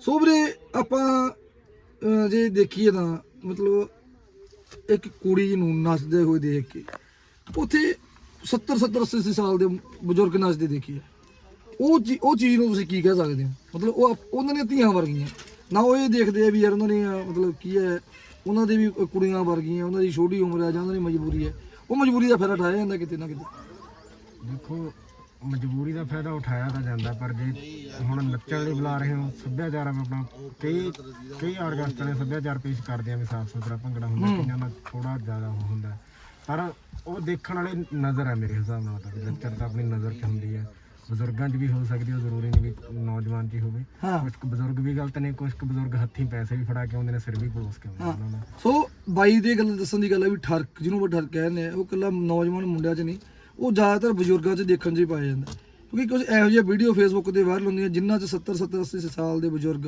A: ਸੋ ਵੀਰੇ ਆਪਾਂ ਅਹ, ਜੇ ਦੇਖੀਏ ਤਾਂ ਮਤਲਬ ਇੱਕ ਕੁੜੀ ਨੂੰ ਨੱਚਦੇ ਹੋਏ ਦੇਖ ਕੇ ਉੱਥੇ 70 70 80 ਸਾਲ ਦੇ ਬਜ਼ੁਰਗ ਨੱਚਦੇ ਦੇਖੀਏ। ਉਹ ਚੀ- ਉਹ ਚੀਜ਼ ਨੂੰ ਤੁਸੀਂ ਕੀ ਕਹਿ ਸਕਦੇ ਹੋ? ਮਤਲਬ ਉਹ ਆਪ- ਉਹਨਾਂ ਦੀਆਂ ਧੀਆਂ ਵਰਗੀਆਂ। ਨਾ ਉਹ ਇਹ ਦੇਖਦੇ ਆ ਵੀ ਯਾਰ ਉਹਨਾਂ ਨੇ ਮਤਲਬ ਕੀ ਹੈ ਉਹਨਾਂ ਦੇ ਵੀ ਕੁੜੀਆਂ ਵਰਗੀਆਂ ਉਹਨਾਂ ਦੀ ਛੋਟੀ ਉਮਰ ਹੈ ਜਾਂ ਉਹਨਾਂ ਦੀ ਮਜਬੂਰੀ ਹੈ। ਉਹ ਮਜਬੂਰੀ ਦਾ ਫਾਇਦਾ ਉਠਾਇਆ ਜਾਂਦਾ ਕਿਤੇ ਨਾ ਕਿਤੇ।
B: ਦੇਖੋ ਮਜਬੂਰੀ ਦਾ ਫਾਇਦਾ ਉਠਾਇਆ ਤਾਂ ਜਾਂਦਾ ਪਰ ਜੇ ਹੁਣ ਨੱਚਣ ਲਈ ਬੁਲਾ ਰਹੇ ਹੋ ਸੱਭਿਆਚਾਰ ਆਪਣਾ ਕਈ ਕਈ ਆਰਗੈਸਟ ਨੇ ਸੱਭਿਆਚਾਰ ਪੇਸ਼ ਕਰਦੇ ਆ ਵੀ ਸਾਫ਼ ਸੁਥਰਾ ਭੰਗੜਾ ਹੁੰਦਾ ਕਈਆਂ ਦਾ ਥੋੜਾ ਜ਼ਿਆਦਾ ਹੁੰਦਾ। ਪਰ ਉਹ ਦੇਖਣ ਵਾਲੇ ਨਜ਼ਰ ਹੈ ਮੇਰੇ ਹਿਸਾਬ ਨਾਲ ਤਾਂ ਨੱਚਣ ਤਾਂ ਆਪਣੀ ਨਜ਼ਰ 'ਚ ਹੁੰਦੀ ਹੈ। ਬਜ਼ੁਰਗਾਂ 'ਚ ਵੀ ਹੋ ਸਕਦੀ ਹੈ ਜ਼ਰੂਰੀ ਨਹੀਂ ਵੀ ਨੌਜਵਾਨ 'ਚ ਹੀ ਹੋਵੇ।
A: ਹਾਂ।
B: ਕੁਝ ਕੁ ਬਜ਼ੁਰਗ ਵੀ ਗਲਤ ਨੇ ਕੁਝ ਕੁ ਬਜ਼ੁਰਗ ਹੱਥੀਂ ਪੈਸੇ ਵੀ ਫੜਾ ਕੇ ਆਉਂਦੇ ਨੇ ਸਿਰ ਵੀ ਪਲੋਸ ਕੇ ਆਉਂਦੇ ਨੇ ਉਹਨਾਂ ਦਾ।
A: ਸੋ ਬਾਈ ਦੀ ਗੱਲ ਦੱਸਣ ਦੀ ਗੱਲ ਹੈ ਵੀ ਠਰਕ ਜਿਹਨੂੰ ਆਪਾਂ ਠਰਕ ਕਹਿੰਦੇ ਆ ਉਹ ਕੱਲਾ ਨੌਜਵਾਨ ਮੁੰਡਿਆਂ 'ਚ ਨਹੀਂ ਉਹ ਜ਼ਿਆਦਾਤਰ ਬਜ਼ੁਰਗਾਂ 'ਚ ਦੇਖਣ 'ਚ ਹੀ ਪਾਇਆ ਜਾਂਦਾ। ਕਿਉਂਕਿ ਕੁਝ ਇਹੋ ਜਿਹੀਆਂ ਵੀਡੀਓ ਫੇਸਬੁੱਕ ਤੇ ਵਾਇਰਲ ਹੁੰਦੀਆਂ ਜਿਨ੍ਹਾਂ 'ਚ 70 70 80 ਸਾਲ ਦੇ ਬਜ਼ੁਰਗ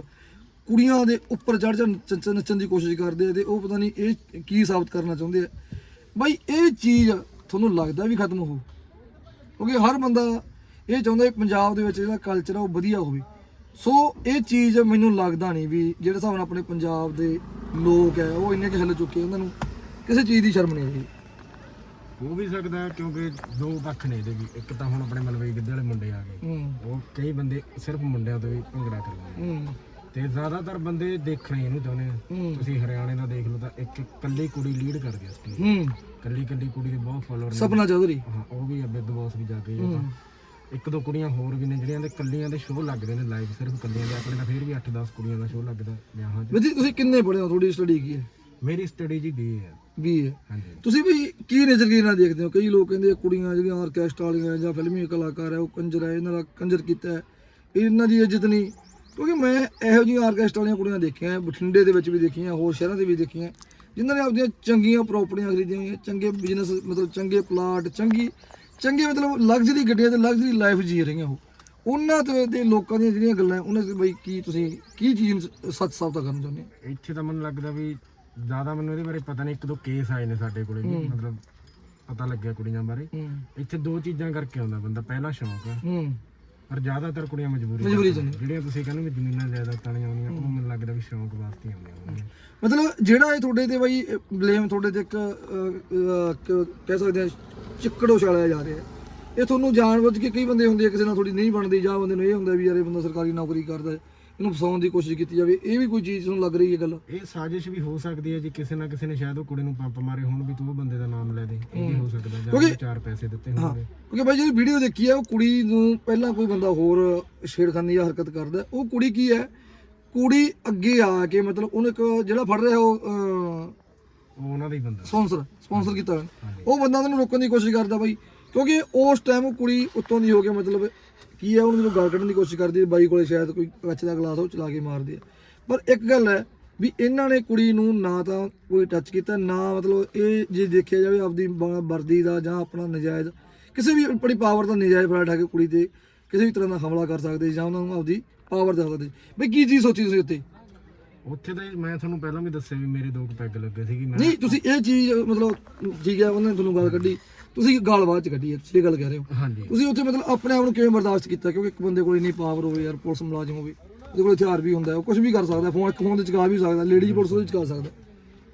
A: ਕੁੜੀਆਂ ਦੇ ਉੱਪਰ ਚੜ ਚੜ ਨੱਚਣ ਦੀ ਕੋਸ਼ਿਸ਼ ਕਰਦੇ ਆ ਤੇ ਉਹ ਪਤਾ ਨਹੀਂ ਇਹ ਕੀ ਸਾਬਤ ਕਰਨਾ ਚਾਹੁੰਦੇ ਆ। ਬਾਈ ਇਹ ਚੀਜ਼ ਤੁਹਾਨੂੰ ਲੱਗਦਾ ਵੀ ਖਤਮ ਹੋਊ? ਕਿਉਂਕਿ ਹਰ ਬੰਦਾ ਇਹ ਚਾਹੁੰਦਾ ਵੀ ਪੰਜਾਬ ਦੇ ਵਿੱਚ ਜਿਹੜਾ ਕਲਚਰ ਆ ਉਹ ਵਧੀਆ ਹੋਵੇ। ਸੋ ਇਹ ਚੀਜ਼ ਮੈਨੂੰ ਲੱਗਦਾ ਨਹੀਂ ਵੀ ਜਿਹੜੇ ਹਿਸਾਬ ਨਾਲ ਆਪਣੇ ਪੰਜਾਬ ਦੇ ਲੋਕ ਹੈ ਉਹ ਇੰਨੇ ਕਿ ਹਿੱਲ ਚੁੱਕੇ ਉਹਨਾਂ ਨੂੰ। ਕਿਸੇ ਚੀਜ਼ ਦੀ ਸ਼ਰਮ ਨਹੀਂ ਆਈ
B: ਹੋ ਵੀ ਸਕਦਾ ਹੈ ਕਿਉਂਕਿ ਦੋ ਪੱਖ ਨੇ ਇਹਦੇ ਵੀ। ਇੱਕ ਤਾਂ ਹੁਣ ਆਪਣੇ ਮਲਵਈ ਗਿੱਧੇ ਵਾਲੇ ਮੁੰਡੇ ਆ ਗਏ।
A: ਹੂੰ।
B: ਉਹ ਕਈ ਬੰਦੇ ਸਿਰਫ ਮੁੰਡਿਆਂ ਤੋਂ ਵੀ ਭੰਗੜਾ ਕਰਵਾਉਂਦੇ
A: ਹੂੰ।
B: ਤੇ ਜ਼ਿਆਦਾਤਰ ਬੰਦੇ ਦੇਖਣੇ ਇਹਨੂੰ ਚਾਹੁੰਦੇ ਆ।
A: ਹੂੰ।
B: ਤੁਸੀਂ ਹਰਿਆਣੇ ਦਾ ਦੇਖ ਲਓ ਤਾਂ ਇੱਕ ਇਕੱਲੀ ਕੁੜੀ ਲੀਡ ਕਰਦੀ ਆ ਸਟੇਜ
A: ਹੂੰ।
B: ਇਕੱਲੀ ਇਕੱਲੀ ਕੁੜੀ ਦੇ ਬਹੁਤ ਫਾਲੋਅਰ ਨੇ।
A: ਸਪਨਾ ਚੌਧਰੀ।
B: ਹਾਂ ਉਹ ਵੀ ਆ ਬਿੱਗ ਬੌਸ ਵੀ ਜਾ ਕੇ
A: ਹੂੰ
B: ਤਾਂ। ਇੱਕ ਦੋ ਕੁੜੀਆਂ ਹੋਰ ਵੀ ਨੇ ਜਿਹੜੀਆਂ ਦੇ ਕੱਲੀਆਂ ਦੇ ਸ਼ੋਅ ਲੱਗਦੇ ਨੇ ਲਾਈਵ ਸਿਰਫ ਕੱਲੀਆਂ ਦੇ ਆਪਣੇ ਦਾ ਫਿਰ ਵੀ 8-10 ਕੁੜੀਆਂ ਦਾ ਸ਼ੋਅ ਲੱਗਦਾ ਵਿਆਹਾਂ 'ਚ।
A: ਵਿਧੀ ਤੁਸੀਂ ਕਿੰਨੇ ਪੜ੍ਹੇ ਹੋ? ਤੁਹਾਡੀ ਸਟੱਡੀ ਕੀ ਹੈ?
B: ਮੇਰੀ ਸਟੱਡੀ ਜੀ ਬੀ ਹੈ।
A: ਵੀ ਹੈ
B: ਹਾਂਜੀ।
A: ਤੁਸੀਂ ਵੀ ਕੀ ਨਜ਼ਰੀਏ ਨਾਲ ਦੇਖਦੇ ਹੋ? ਕਈ ਲੋਕ ਕਹਿੰਦੇ ਆ ਕੁੜੀਆਂ ਜਿਹੜੀਆਂ ਆਰਕੈਸਟਰਾ ਵਾਲੀਆਂ ਜਾਂ ਫਿਲਮੀ ਕਲਾਕਾਰ ਹੈ ਉਹ ਕੰਜਰ ਹੈ ਇਹਨਾਂ ਦਾ ਕੰਜਰ ਕੀਤਾ ਹੈ। ਇਹਨਾਂ ਦੀ ਇੱਜ਼ਤ ਨਹੀਂ। ਕਿਉਂਕਿ ਮੈਂ ਇਹੋ ਜਿਹੀਆਂ ਆਰਕੈਸਟਰਾ ਵਾਲੀਆਂ ਕੁੜੀਆਂ ਦੇਖੀਆਂ ਬਠਿੰਡੇ ਦੇ ਵਿੱਚ ਵੀ ਦੇਖੀਆਂ ਹੋਰ ਸ਼ਹਿਰਾਂ ਦੇ ਵੀ ਦੇਖੀਆਂ ਜਿਨ੍ਹਾਂ ਨੇ ਆਪਣੀਆਂ ਚੰਗੀਆਂ ਪ੍ਰਾਪਰਟੀਆਂ ਖਰੀਦੀਆਂ ਹੋਈਆਂ ਚੰਗੇ ਬਿਜ਼ਨਸ ਮਤਲਬ ਚੰਗੇ ਪਲਾਟ ਚੰਗੀ ਚੰਗੇ ਮਤਲਬ ਲਗਜ਼ਰੀ ਗੱਡੀਆਂ ਤੇ ਲਗਜ਼ਰੀ ਲਾਈਫ ਜੀ ਰਹੀਆਂ ਉਹ। ਉਹਨਾਂ ਤੇ ਤੇ ਲੋਕਾਂ ਦੀਆਂ ਜਿਹੜੀਆਂ ਗੱਲਾਂ ਉਹਨਾਂ ਤੇ ਬਈ ਕੀ ਤੁਸੀਂ ਕੀ ਚੀਜ਼ ਸੱਚ ਸਾਬਤਾ ਕਰਨਾ ਚਾਹੁੰਦੇ ਹੋ?
B: ਇੱਥੇ ਤਾਂ ਮੈਨੂੰ ਲੱਗਦਾ ਵੀ ਜ਼ਿਆਦਾ ਮੈਨੂੰ ਇਹਦੇ ਬਾਰੇ ਪਤਾ ਨਹੀਂ ਇੱਕ ਦੋ ਕੇਸ ਆਏ ਨੇ ਸਾਡੇ ਕੋਲੇ ਵੀ ਮਤਲਬ ਪਤਾ ਲੱਗਿਆ ਕੁੜੀਆਂ ਬਾਰੇ। ਇੱਥੇ ਦੋ ਚੀਜ਼ਾਂ ਕਰਕੇ ਆਉਂਦਾ ਬੰਦਾ ਪਹਿਲਾ ਸ਼ੌਂਕ ਹੈ।
A: ਹੂੰ।
B: ਪਰ ਜ਼ਿਆਦਾਤਰ ਕੁੜੀਆਂ ਮਜਬੂਰੀ
A: ਮਜਬੂਰੀ ਚ
B: ਕਰਦੀਆਂ। ਜਿਹੜੀਆਂ ਤੁਸੀਂ ਕਹਿੰਦੇ ਵੀ ਜ਼ਮੀਨਾਂ ਜਾਇਦਾਦਾਂ ਵਾਲੀਆਂ ਆਉਂਦੀਆਂ ਉਹ ਮੈਨੂੰ ਲੱਗਦਾ ਵੀ ਸ਼ੌਂਕ ਵਾਸਤੇ ਹੀ ਆਉਂਦੀਆਂ ਹੋਣਗੀਆਂ।
A: ਮਤਲਬ ਜਿਹੜਾ ਇਹ ਤੁਹਾਡੇ ਤੇ ਬਾਈ ਬਲੇਮ ਤੁਹਾਡੇ ਤੇ ਇੱਕ ਅਹ, ਅਹ, ਕ- ਕਹਿ ਸਕਦੇ ਆ ਚਿੱਕੜ ਉਛਾਲਿਆ ਜਾ ਰਿਹਾ ਹੈ। ਇਹ ਤੁਹਾਨੂੰ ਜਾਣਬੁੱਝ ਕੇ ਕਈ ਬੰਦੇ ਹੁੰਦੇ ਆ ਕਿਸੇ ਨਾਲ ਥੋੜੀ ਨਹੀਂ ਬਣਦੀ ਜਾਂ ਬੰਦੇ ਨੂੰ ਇਹ ਹੁੰਦਾ ਵੀ ਯਾਰ ਇਹ ਬੰਦਾ ਸਰਕਾਰੀ ਨੌਕਰੀ ਕਰਦਾ ਹੈ। ਇਹਨੂੰ ਫਸਾਉਣ ਦੀ ਕੋਸ਼ਿਸ਼ ਕੀਤੀ ਜਾਵੇ ਇਹ ਵੀ ਕੋਈ ਚੀਜ਼ ਤੁਹਾਨੂੰ ਲੱਗ ਰਹੀ ਹੈ ਗੱਲ?
B: ਇਹ ਸਾਜ਼ਿਸ਼ ਵੀ ਹੋ ਸਕਦੀ ਹੈ ਜੀ ਕਿਸੇ ਨਾ ਕਿਸੇ ਨੇ ਸ਼ਾਇਦ ਉਹ ਕੁੜੀ ਨੂੰ ਪੰਪ ਮਾਰੇ ਹੋਣ ਵੀ ਤੂੰ ਉਹ ਬੰਦੇ ਦਾ ਨਾਮ ਲੈ ਦੇ ਇਹ ਵੀ ਹੋ ਸਕਦਾ ਜਾਂ ਉਹਨੂੰ ਚਾਰ ਪੈਸੇ ਦਿੱਤੇ ਹੋਣਗੇ।
A: ਕਿਉਂਕਿ ਬਾਈ ਜਿਹੜੀ ਵੀਡੀਓ ਦੇਖੀ ਹੈ ਉਹ ਕੁੜੀ ਨੂੰ ਪਹਿਲਾਂ ਕੋਈ ਬੰਦਾ ਹੋਰ ਛੇੜਖਾਨੀ ਜਾਂ ਹਰਕਤ ਕਰਦਾ ਹੈ। ਉਹ ਕੁੜੀ ਕੀ ਹੈ? ਕੁੜੀ ਅੱਗੇ ਆ ਕੇ ਮਤਲਬ ਉਹਨੂੰ ਇੱਕ ਜਿਹੜਾ ਫੜ ਰਿਹਾ ਉਹ ਅਹ,
B: ਉਹ ਉਹਨਾਂ ਦਾ ਹੀ ਬੰਦਾ।
A: ਸਪਾਂਸਰ ਸਪਾਂਸਰ ਕੀਤਾ ਹੋਇਆ। ਉਹ ਬੰਦਾ ਉਹਨੂੰ ਰੋਕਣ ਦੀ ਕੋਸ਼ਿਸ਼ ਕਰਦਾ ਬਾਈ। ਕਿਉਂਕਿ ਉਸ ਟਾਈਮ ਉਹ ਕੁੜੀ ਉੱਤੋਂ ਦੀ ਹੋ ਕੇ ਮਤਲਬ ਕੀ ਹੈ ਉਹਨੂੰ ਜਦੋਂ ਗੱਲ ਕੱਢਣ ਦੀ ਕੋਸ਼ਿਸ਼ ਕਰਦੀ ਹੈ ਬਾਈ ਕੋਲੇ ਸ਼ਾਇਦ ਕੋਈ ਕੱਚ ਦਾ ਗਲਾਸ ਉਹ ਚਲਾ ਕੇ ਮਾਰਦੀ ਹੈ ਪਰ ਇੱਕ ਗੱਲ ਹੈ ਵੀ ਇਹਨਾਂ ਨੇ ਕੁੜੀ ਨੂੰ ਨਾ ਤਾਂ ਕੋਈ ਟੱਚ ਕੀਤਾ, ਨਾ ਮਤਲਬ ਇਹ ਜੇ ਦੇਖਿਆ ਜਾਵੇ ਆਪਦੀ ਵਰਦੀ ਦਾ ਜਾਂ ਆਪਣਾ ਨਜਾਇਜ਼, ਕਿਸੇ ਵੀ ਆਪਣੀ ਪਾਵਰ ਦਾ ਨਜਾਇਜ਼ ਫਾਇਦਾ ਉਠਾ ਕੇ ਕੁੜੀ ਤੇ ਕਿਸੇ ਵੀ ਤਰ੍ਹਾਂ ਦਾ ਹਮਲਾ ਕਰ ਸਕਦੇ ਜਾਂ ਉਹਨਾਂ ਨੂੰ ਆਪਦੀ ਪਾਵਰ ਦੇ ਸਕਦੇ। ਬਈ ਕੀ ਚੀਜ਼ ਸੋਚੀ ਤੁਸੀਂ ਉੱਤੇ
B: ਉੱਥੇ ਤਾਂ ਮੈਂ ਤੁਹਾਨੂੰ ਪਹਿਲਾਂ ਵੀ ਦੱਸਿਆ ਵੀ ਮੇਰੇ ਦੋ ਕੁ ਪੈਗ ਲੱਗੇ ਸੀ ਕਿ ਮੈਂ
A: ਨਹੀਂ ਤੁਸੀਂ ਇਹ ਚੀਜ਼ ਮਤਲਬ ਠੀਕ ਹੈ ਉਹਨੇ ਤੁਹਾਨੂੰ ਗਾਲ ਕੱਢੀ। ਤੁਸੀਂ ਗਾਲ ਬਾਅਦ ਚ ਕੱਢੀ ਹੈ ਤੁਸੀਂ ਇਹ ਗੱਲ ਕਹਿ ਰਹੇ ਹੋ।
B: ਹਾਂਜੀ।
A: ਤੁਸੀਂ ਉੱਥੇ ਮਤਲਬ ਆਪਣੇ ਆਪ ਨੂੰ ਕਿਵੇਂ ਬਰਦਾਸ਼ਤ ਕੀਤਾ? ਕਿਉਂਕਿ ਇੱਕ ਬੰਦੇ ਕੋਲ ਇੰਨੀ ਪਾਵਰ ਹੋਵੇ ਯਾਰ ਪੁਲਿਸ ਮੁਲਾਜ਼ਮ ਹੋਵੇ ਉਹਦੇ ਕੋਲ ਹਥਿਆਰ ਵੀ ਹੁੰਦਾ ਹੈ, ਉਹ ਕੁਝ ਵੀ ਕਰ ਸਕਦਾ ਫੋਨ ਇੱਕ ਫੋਨ ਤੇ ਚਕਾ ਵੀ ਸਕਦਾ ਲੇਡੀਜ਼ ਪੁਲਿਸ ਉਹਦੇ ਚਕਾ ਸਕਦਾ।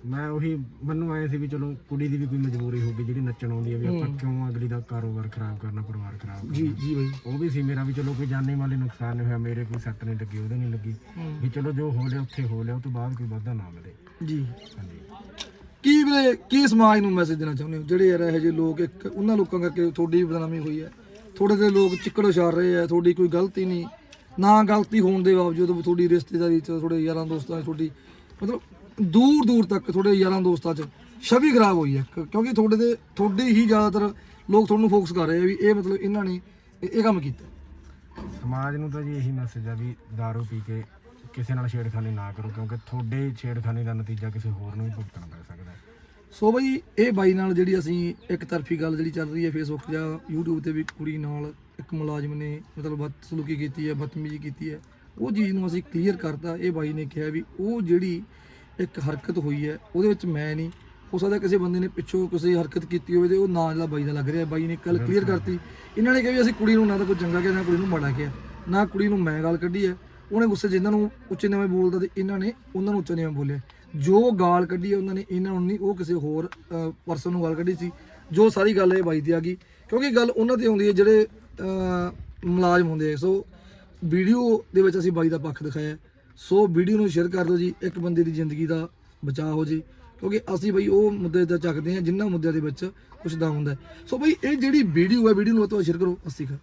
B: ਮੈਂ ਉਹੀ ਮੈਨੂੰ ਆਏ ਸੀ ਵੀ ਚਲੋ ਕੁੜੀ ਦੀ ਵੀ ਕੋਈ ਮਜਬੂਰੀ ਹੋਊਗੀ ਜਿਹੜੀ ਨੱਚਣ ਆਉਂਦੀ ਹੈ ਵੀ ਆਪਾਂ ਕਿਉਂ ਅਗਲੀ ਦਾ ਕਾਰੋਬਾਰ ਖਰਾਬ ਕਰਨਾ ਪਰਿਵਾਰ ਖਰਾਬ ਕਰਨਾ।
A: ਜੀ ਜੀ ਬਾਈ।
B: ਉਹ ਵੀ ਸੀ ਮੇਰਾ ਵੀ ਚਲੋ ਕੋਈ ਜਾਨੀ ਮਾਲੀ ਨੁਕਸਾਨ ਨਹੀਂ ਹੋਇਆ ਮੇਰੇ ਕੋਈ ਸੱਟ ਨਹੀਂ ਲੱਗੀ ਉਹਦੇ ਨਹੀਂ ਲੱਗੀ। ਵੀ ਚਲੋ ਜੋ ਹੋ ਲਿਆ ਉੱਥੇ ਹੋ ਲਿਆ ਉਹ ਤੋਂ ਬਾਅਦ ਕੋਈ ਵਾਧਾ ਨਾ ਮਿਲੇ
A: ਜੀ।
B: ਹਾਂਜੀ।
A: ਕੀ ਵੀਰੇ ਕੀ ਸਮਾਜ ਨੂੰ ਮੈਸੇਜ ਦੇਣਾ ਚਾਹੁੰਦੇ ਹੋ? ਜਿਹੜੇ ਯਾਰ ਇਹੋ ਜਿਹੇ ਲੋਕ ਇੱਕ ਉਹਨਾਂ ਲੋਕਾਂ ਕਰਕੇ ਤੁਹਾਡੀ ਵੀ ਬਦਨਾਮੀ ਹੋਈ ਹੈ। ਥੋੜੇ ਦੇ ਲੋਕ ਚਿੱਕੜ ਉਛਾਲ ਰਹੇ ਆ ਤੁਹਾਡੀ ਕੋਈ ਗਲਤੀ ਨਹੀਂ। ਨਾ ਗਲਤੀ ਹੋਣ ਦੇ ਬਾਵਜੂਦ ਵੀ ਤੁਹਾਡੀ ਰਿਸ਼ਤੇਦਾਰੀ ਚ ਤੁਹਾਡੇ ਯਾਰਾਂ ਦੋਸਤਾਂ 'ਚ ਤੁਹਾਡੀ ਮਤਲਬ ਦੂਰ ਦੂਰ ਤੱਕ ਤੁਹਾਡੇ ਯਾਰਾਂ ਦੋਸਤਾਂ 'ਚ ਛਵੀ ਖਰਾਬ ਹੋਈ ਹੈ। ਕਿਉਂ- ਕਿਉਂਕਿ ਤੁਹਾਡੇ ਦੇ ਤੁਹਾਡੇ ਹੀ ਜ਼ਿਆਦਾਤਰ ਲੋਕ ਤੁਹਾਨੂੰ ਫੋਕਸ ਕਰ ਰਹੇ ਆ ਵੀ ਇਹ ਮਤਲਬ ਇਹਨਾਂ ਨੇ ਇਹ ਇਹ ਕੰਮ ਕੀਤਾ।
B: ਸਮਾਜ ਨੂੰ ਤਾਂ ਜੀ ਇਹੀ ਮੈਸੇਜ ਆ ਵੀ दारू ਪੀ ਕੇ ਕਿਸੇ ਨਾਲ ਛੇੜਖਾਨੀ ਨਾ ਕਰੋ ਕਿਉਂਕਿ ਤੁਹਾਡੇ ਛੇੜਖਾਨੀ ਦਾ ਨਤੀਜਾ ਕਿਸੇ ਹੋਰ ਨੂੰ ਵੀ ਭੁਗਤਣਾ ਪੈ ਸਕਦਾ ਹੈ।
A: ਸੋ ਬਈ ਇਹ ਬਾਈ ਨਾਲ ਜਿਹੜੀ ਅਸੀਂ ਇੱਕ ਤਰਫੀ ਗੱਲ ਜਿਹੜੀ ਚੱਲ ਰਹੀ ਹੈ ਫੇਸਬੁੱਕ ਜਾਂ YouTube ਤੇ ਵੀ ਕੁੜੀ ਨਾਲ ਇੱਕ ਮੁਲਾਜ਼ਮ ਨੇ ਮਤਲਬ ਬਦਸਲੂਕੀ ਕੀਤੀ ਹੈ ਬਦਤਮੀਜ਼ੀ ਕੀਤੀ ਹੈ ਉਹ ਚੀਜ਼ ਨੂੰ ਅਸੀਂ ਕਲੀਅਰ ਕਰਤਾ। ਇਹ ਬਾਈ ਨੇ ਕਿਹਾ ਵੀ ਉਹ ਜਿਹੜੀ ਇੱਕ ਹਰਕਤ ਹੋਈ ਹੈ ਉਹਦੇ ਵਿੱਚ ਮੈਂ ਨਹੀਂ। ਹੋ ਸਕਦਾ ਕਿਸੇ ਬੰਦੇ ਨੇ ਪਿੱਛੋਂ ਕਿਸੇ ਹਰਕਤ ਕੀਤੀ ਹੋਵੇ ਤੇ ਉਹ ਨਾਂ ਜਿਹੜਾ ਬਾਈ ਦਾ ਲੱਗ ਰਿਹਾ ਬਾਈ ਨੇ ਕੱਲ ਕਲੀਅਰ ਕਰਤੀ। ਇਹਨਾਂ ਨੇ ਕਿਹਾ ਵੀ ਅਸੀਂ ਕੁੜੀ ਨੂੰ ਨਾ ਤਾਂ ਕੋਈ ਚੰਗਾ ਕਿਹਾ ਨਾ ਕੁੜੀ ਨੂੰ ਮਾੜਾ ਕਿਹਾ ਨਾ ਕੁੜੀ ਨੂੰ ਮੈਂ ਗਾਲ ਕੱਢੀ ਹੈ। ਉਹਨੇ ਗੁੱਸੇ ਇਹਨਾਂ ਨੂੰ ਉੱਚੇ ਨੀਵੇਂ ਬੋਲਦਾ ਤੇ ਇਹਨਾਂ ਨੇ ਉਹਨਾਂ ਨੂੰ ਉੱਚੇ ਨੀਵੇਂ ਬੋਲਿਆ। ਜੋ ਗਾਲ ਕੱਢੀ ਉਹਨਾਂ ਨੇ ਇਹਨਾਂ ਨੂੰ ਨਹੀਂ ਉਹ ਕਿਸੇ ਹੋਰ ਪਰਸਨ ਨੂੰ ਗਾਲ ਕੱਢੀ ਸੀ। ਜੋ ਸਾਰੀ ਗੱਲ ਇਹ ਬਾਈ ਦੀ ਆ ਗਈ। ਕਿਉਂਕਿ ਗੱਲ ਉਹਨਾਂ ਤੇ ਆਉਂਦੀ ਹੈ ਜਿਹੜੇ ਮੁਲਾਜ਼ਮ ਹੁੰਦੇ ਸੋ ਵੀਡੀਓ ਦੇ ਵਿੱਚ ਅਸੀਂ ਬਾਈ ਦਾ ਪੱਖ ਦਿਖਾਇਆ। ਸੋ ਵੀਡੀਓ ਨੂੰ ਸ਼ੇਅਰ ਕਰ ਦਿਓ ਜੀ, ਇੱਕ ਬੰਦੇ ਦੀ ਜ਼ਿੰਦਗੀ ਦਾ ਬਚਾਅ ਹੋ ਜੇ। ਕਿਉਂਕਿ ਅਸੀਂ ਬਈ ਉਹ ਮੁੱਦੇ ਤੇ ਚੱਕਦੇ ਹਾਂ ਜਿਨ੍ਹਾਂ ਮੁੱਦਿਆਂ ਦੇ ਵਿੱਚ ਕੁਝ ਦਾ ਹੁੰਦਾ ਸੋ ਬਈ ਇਹ ਜਿਹੜੀ ਵੀਡੀਓ ਹੈ, ਵੀਡੀਓ ਨੂੰ ਤੋਂ ਸ਼ੇਅਰ ਕਰੋ। ਅਸੀਂ ਕਰ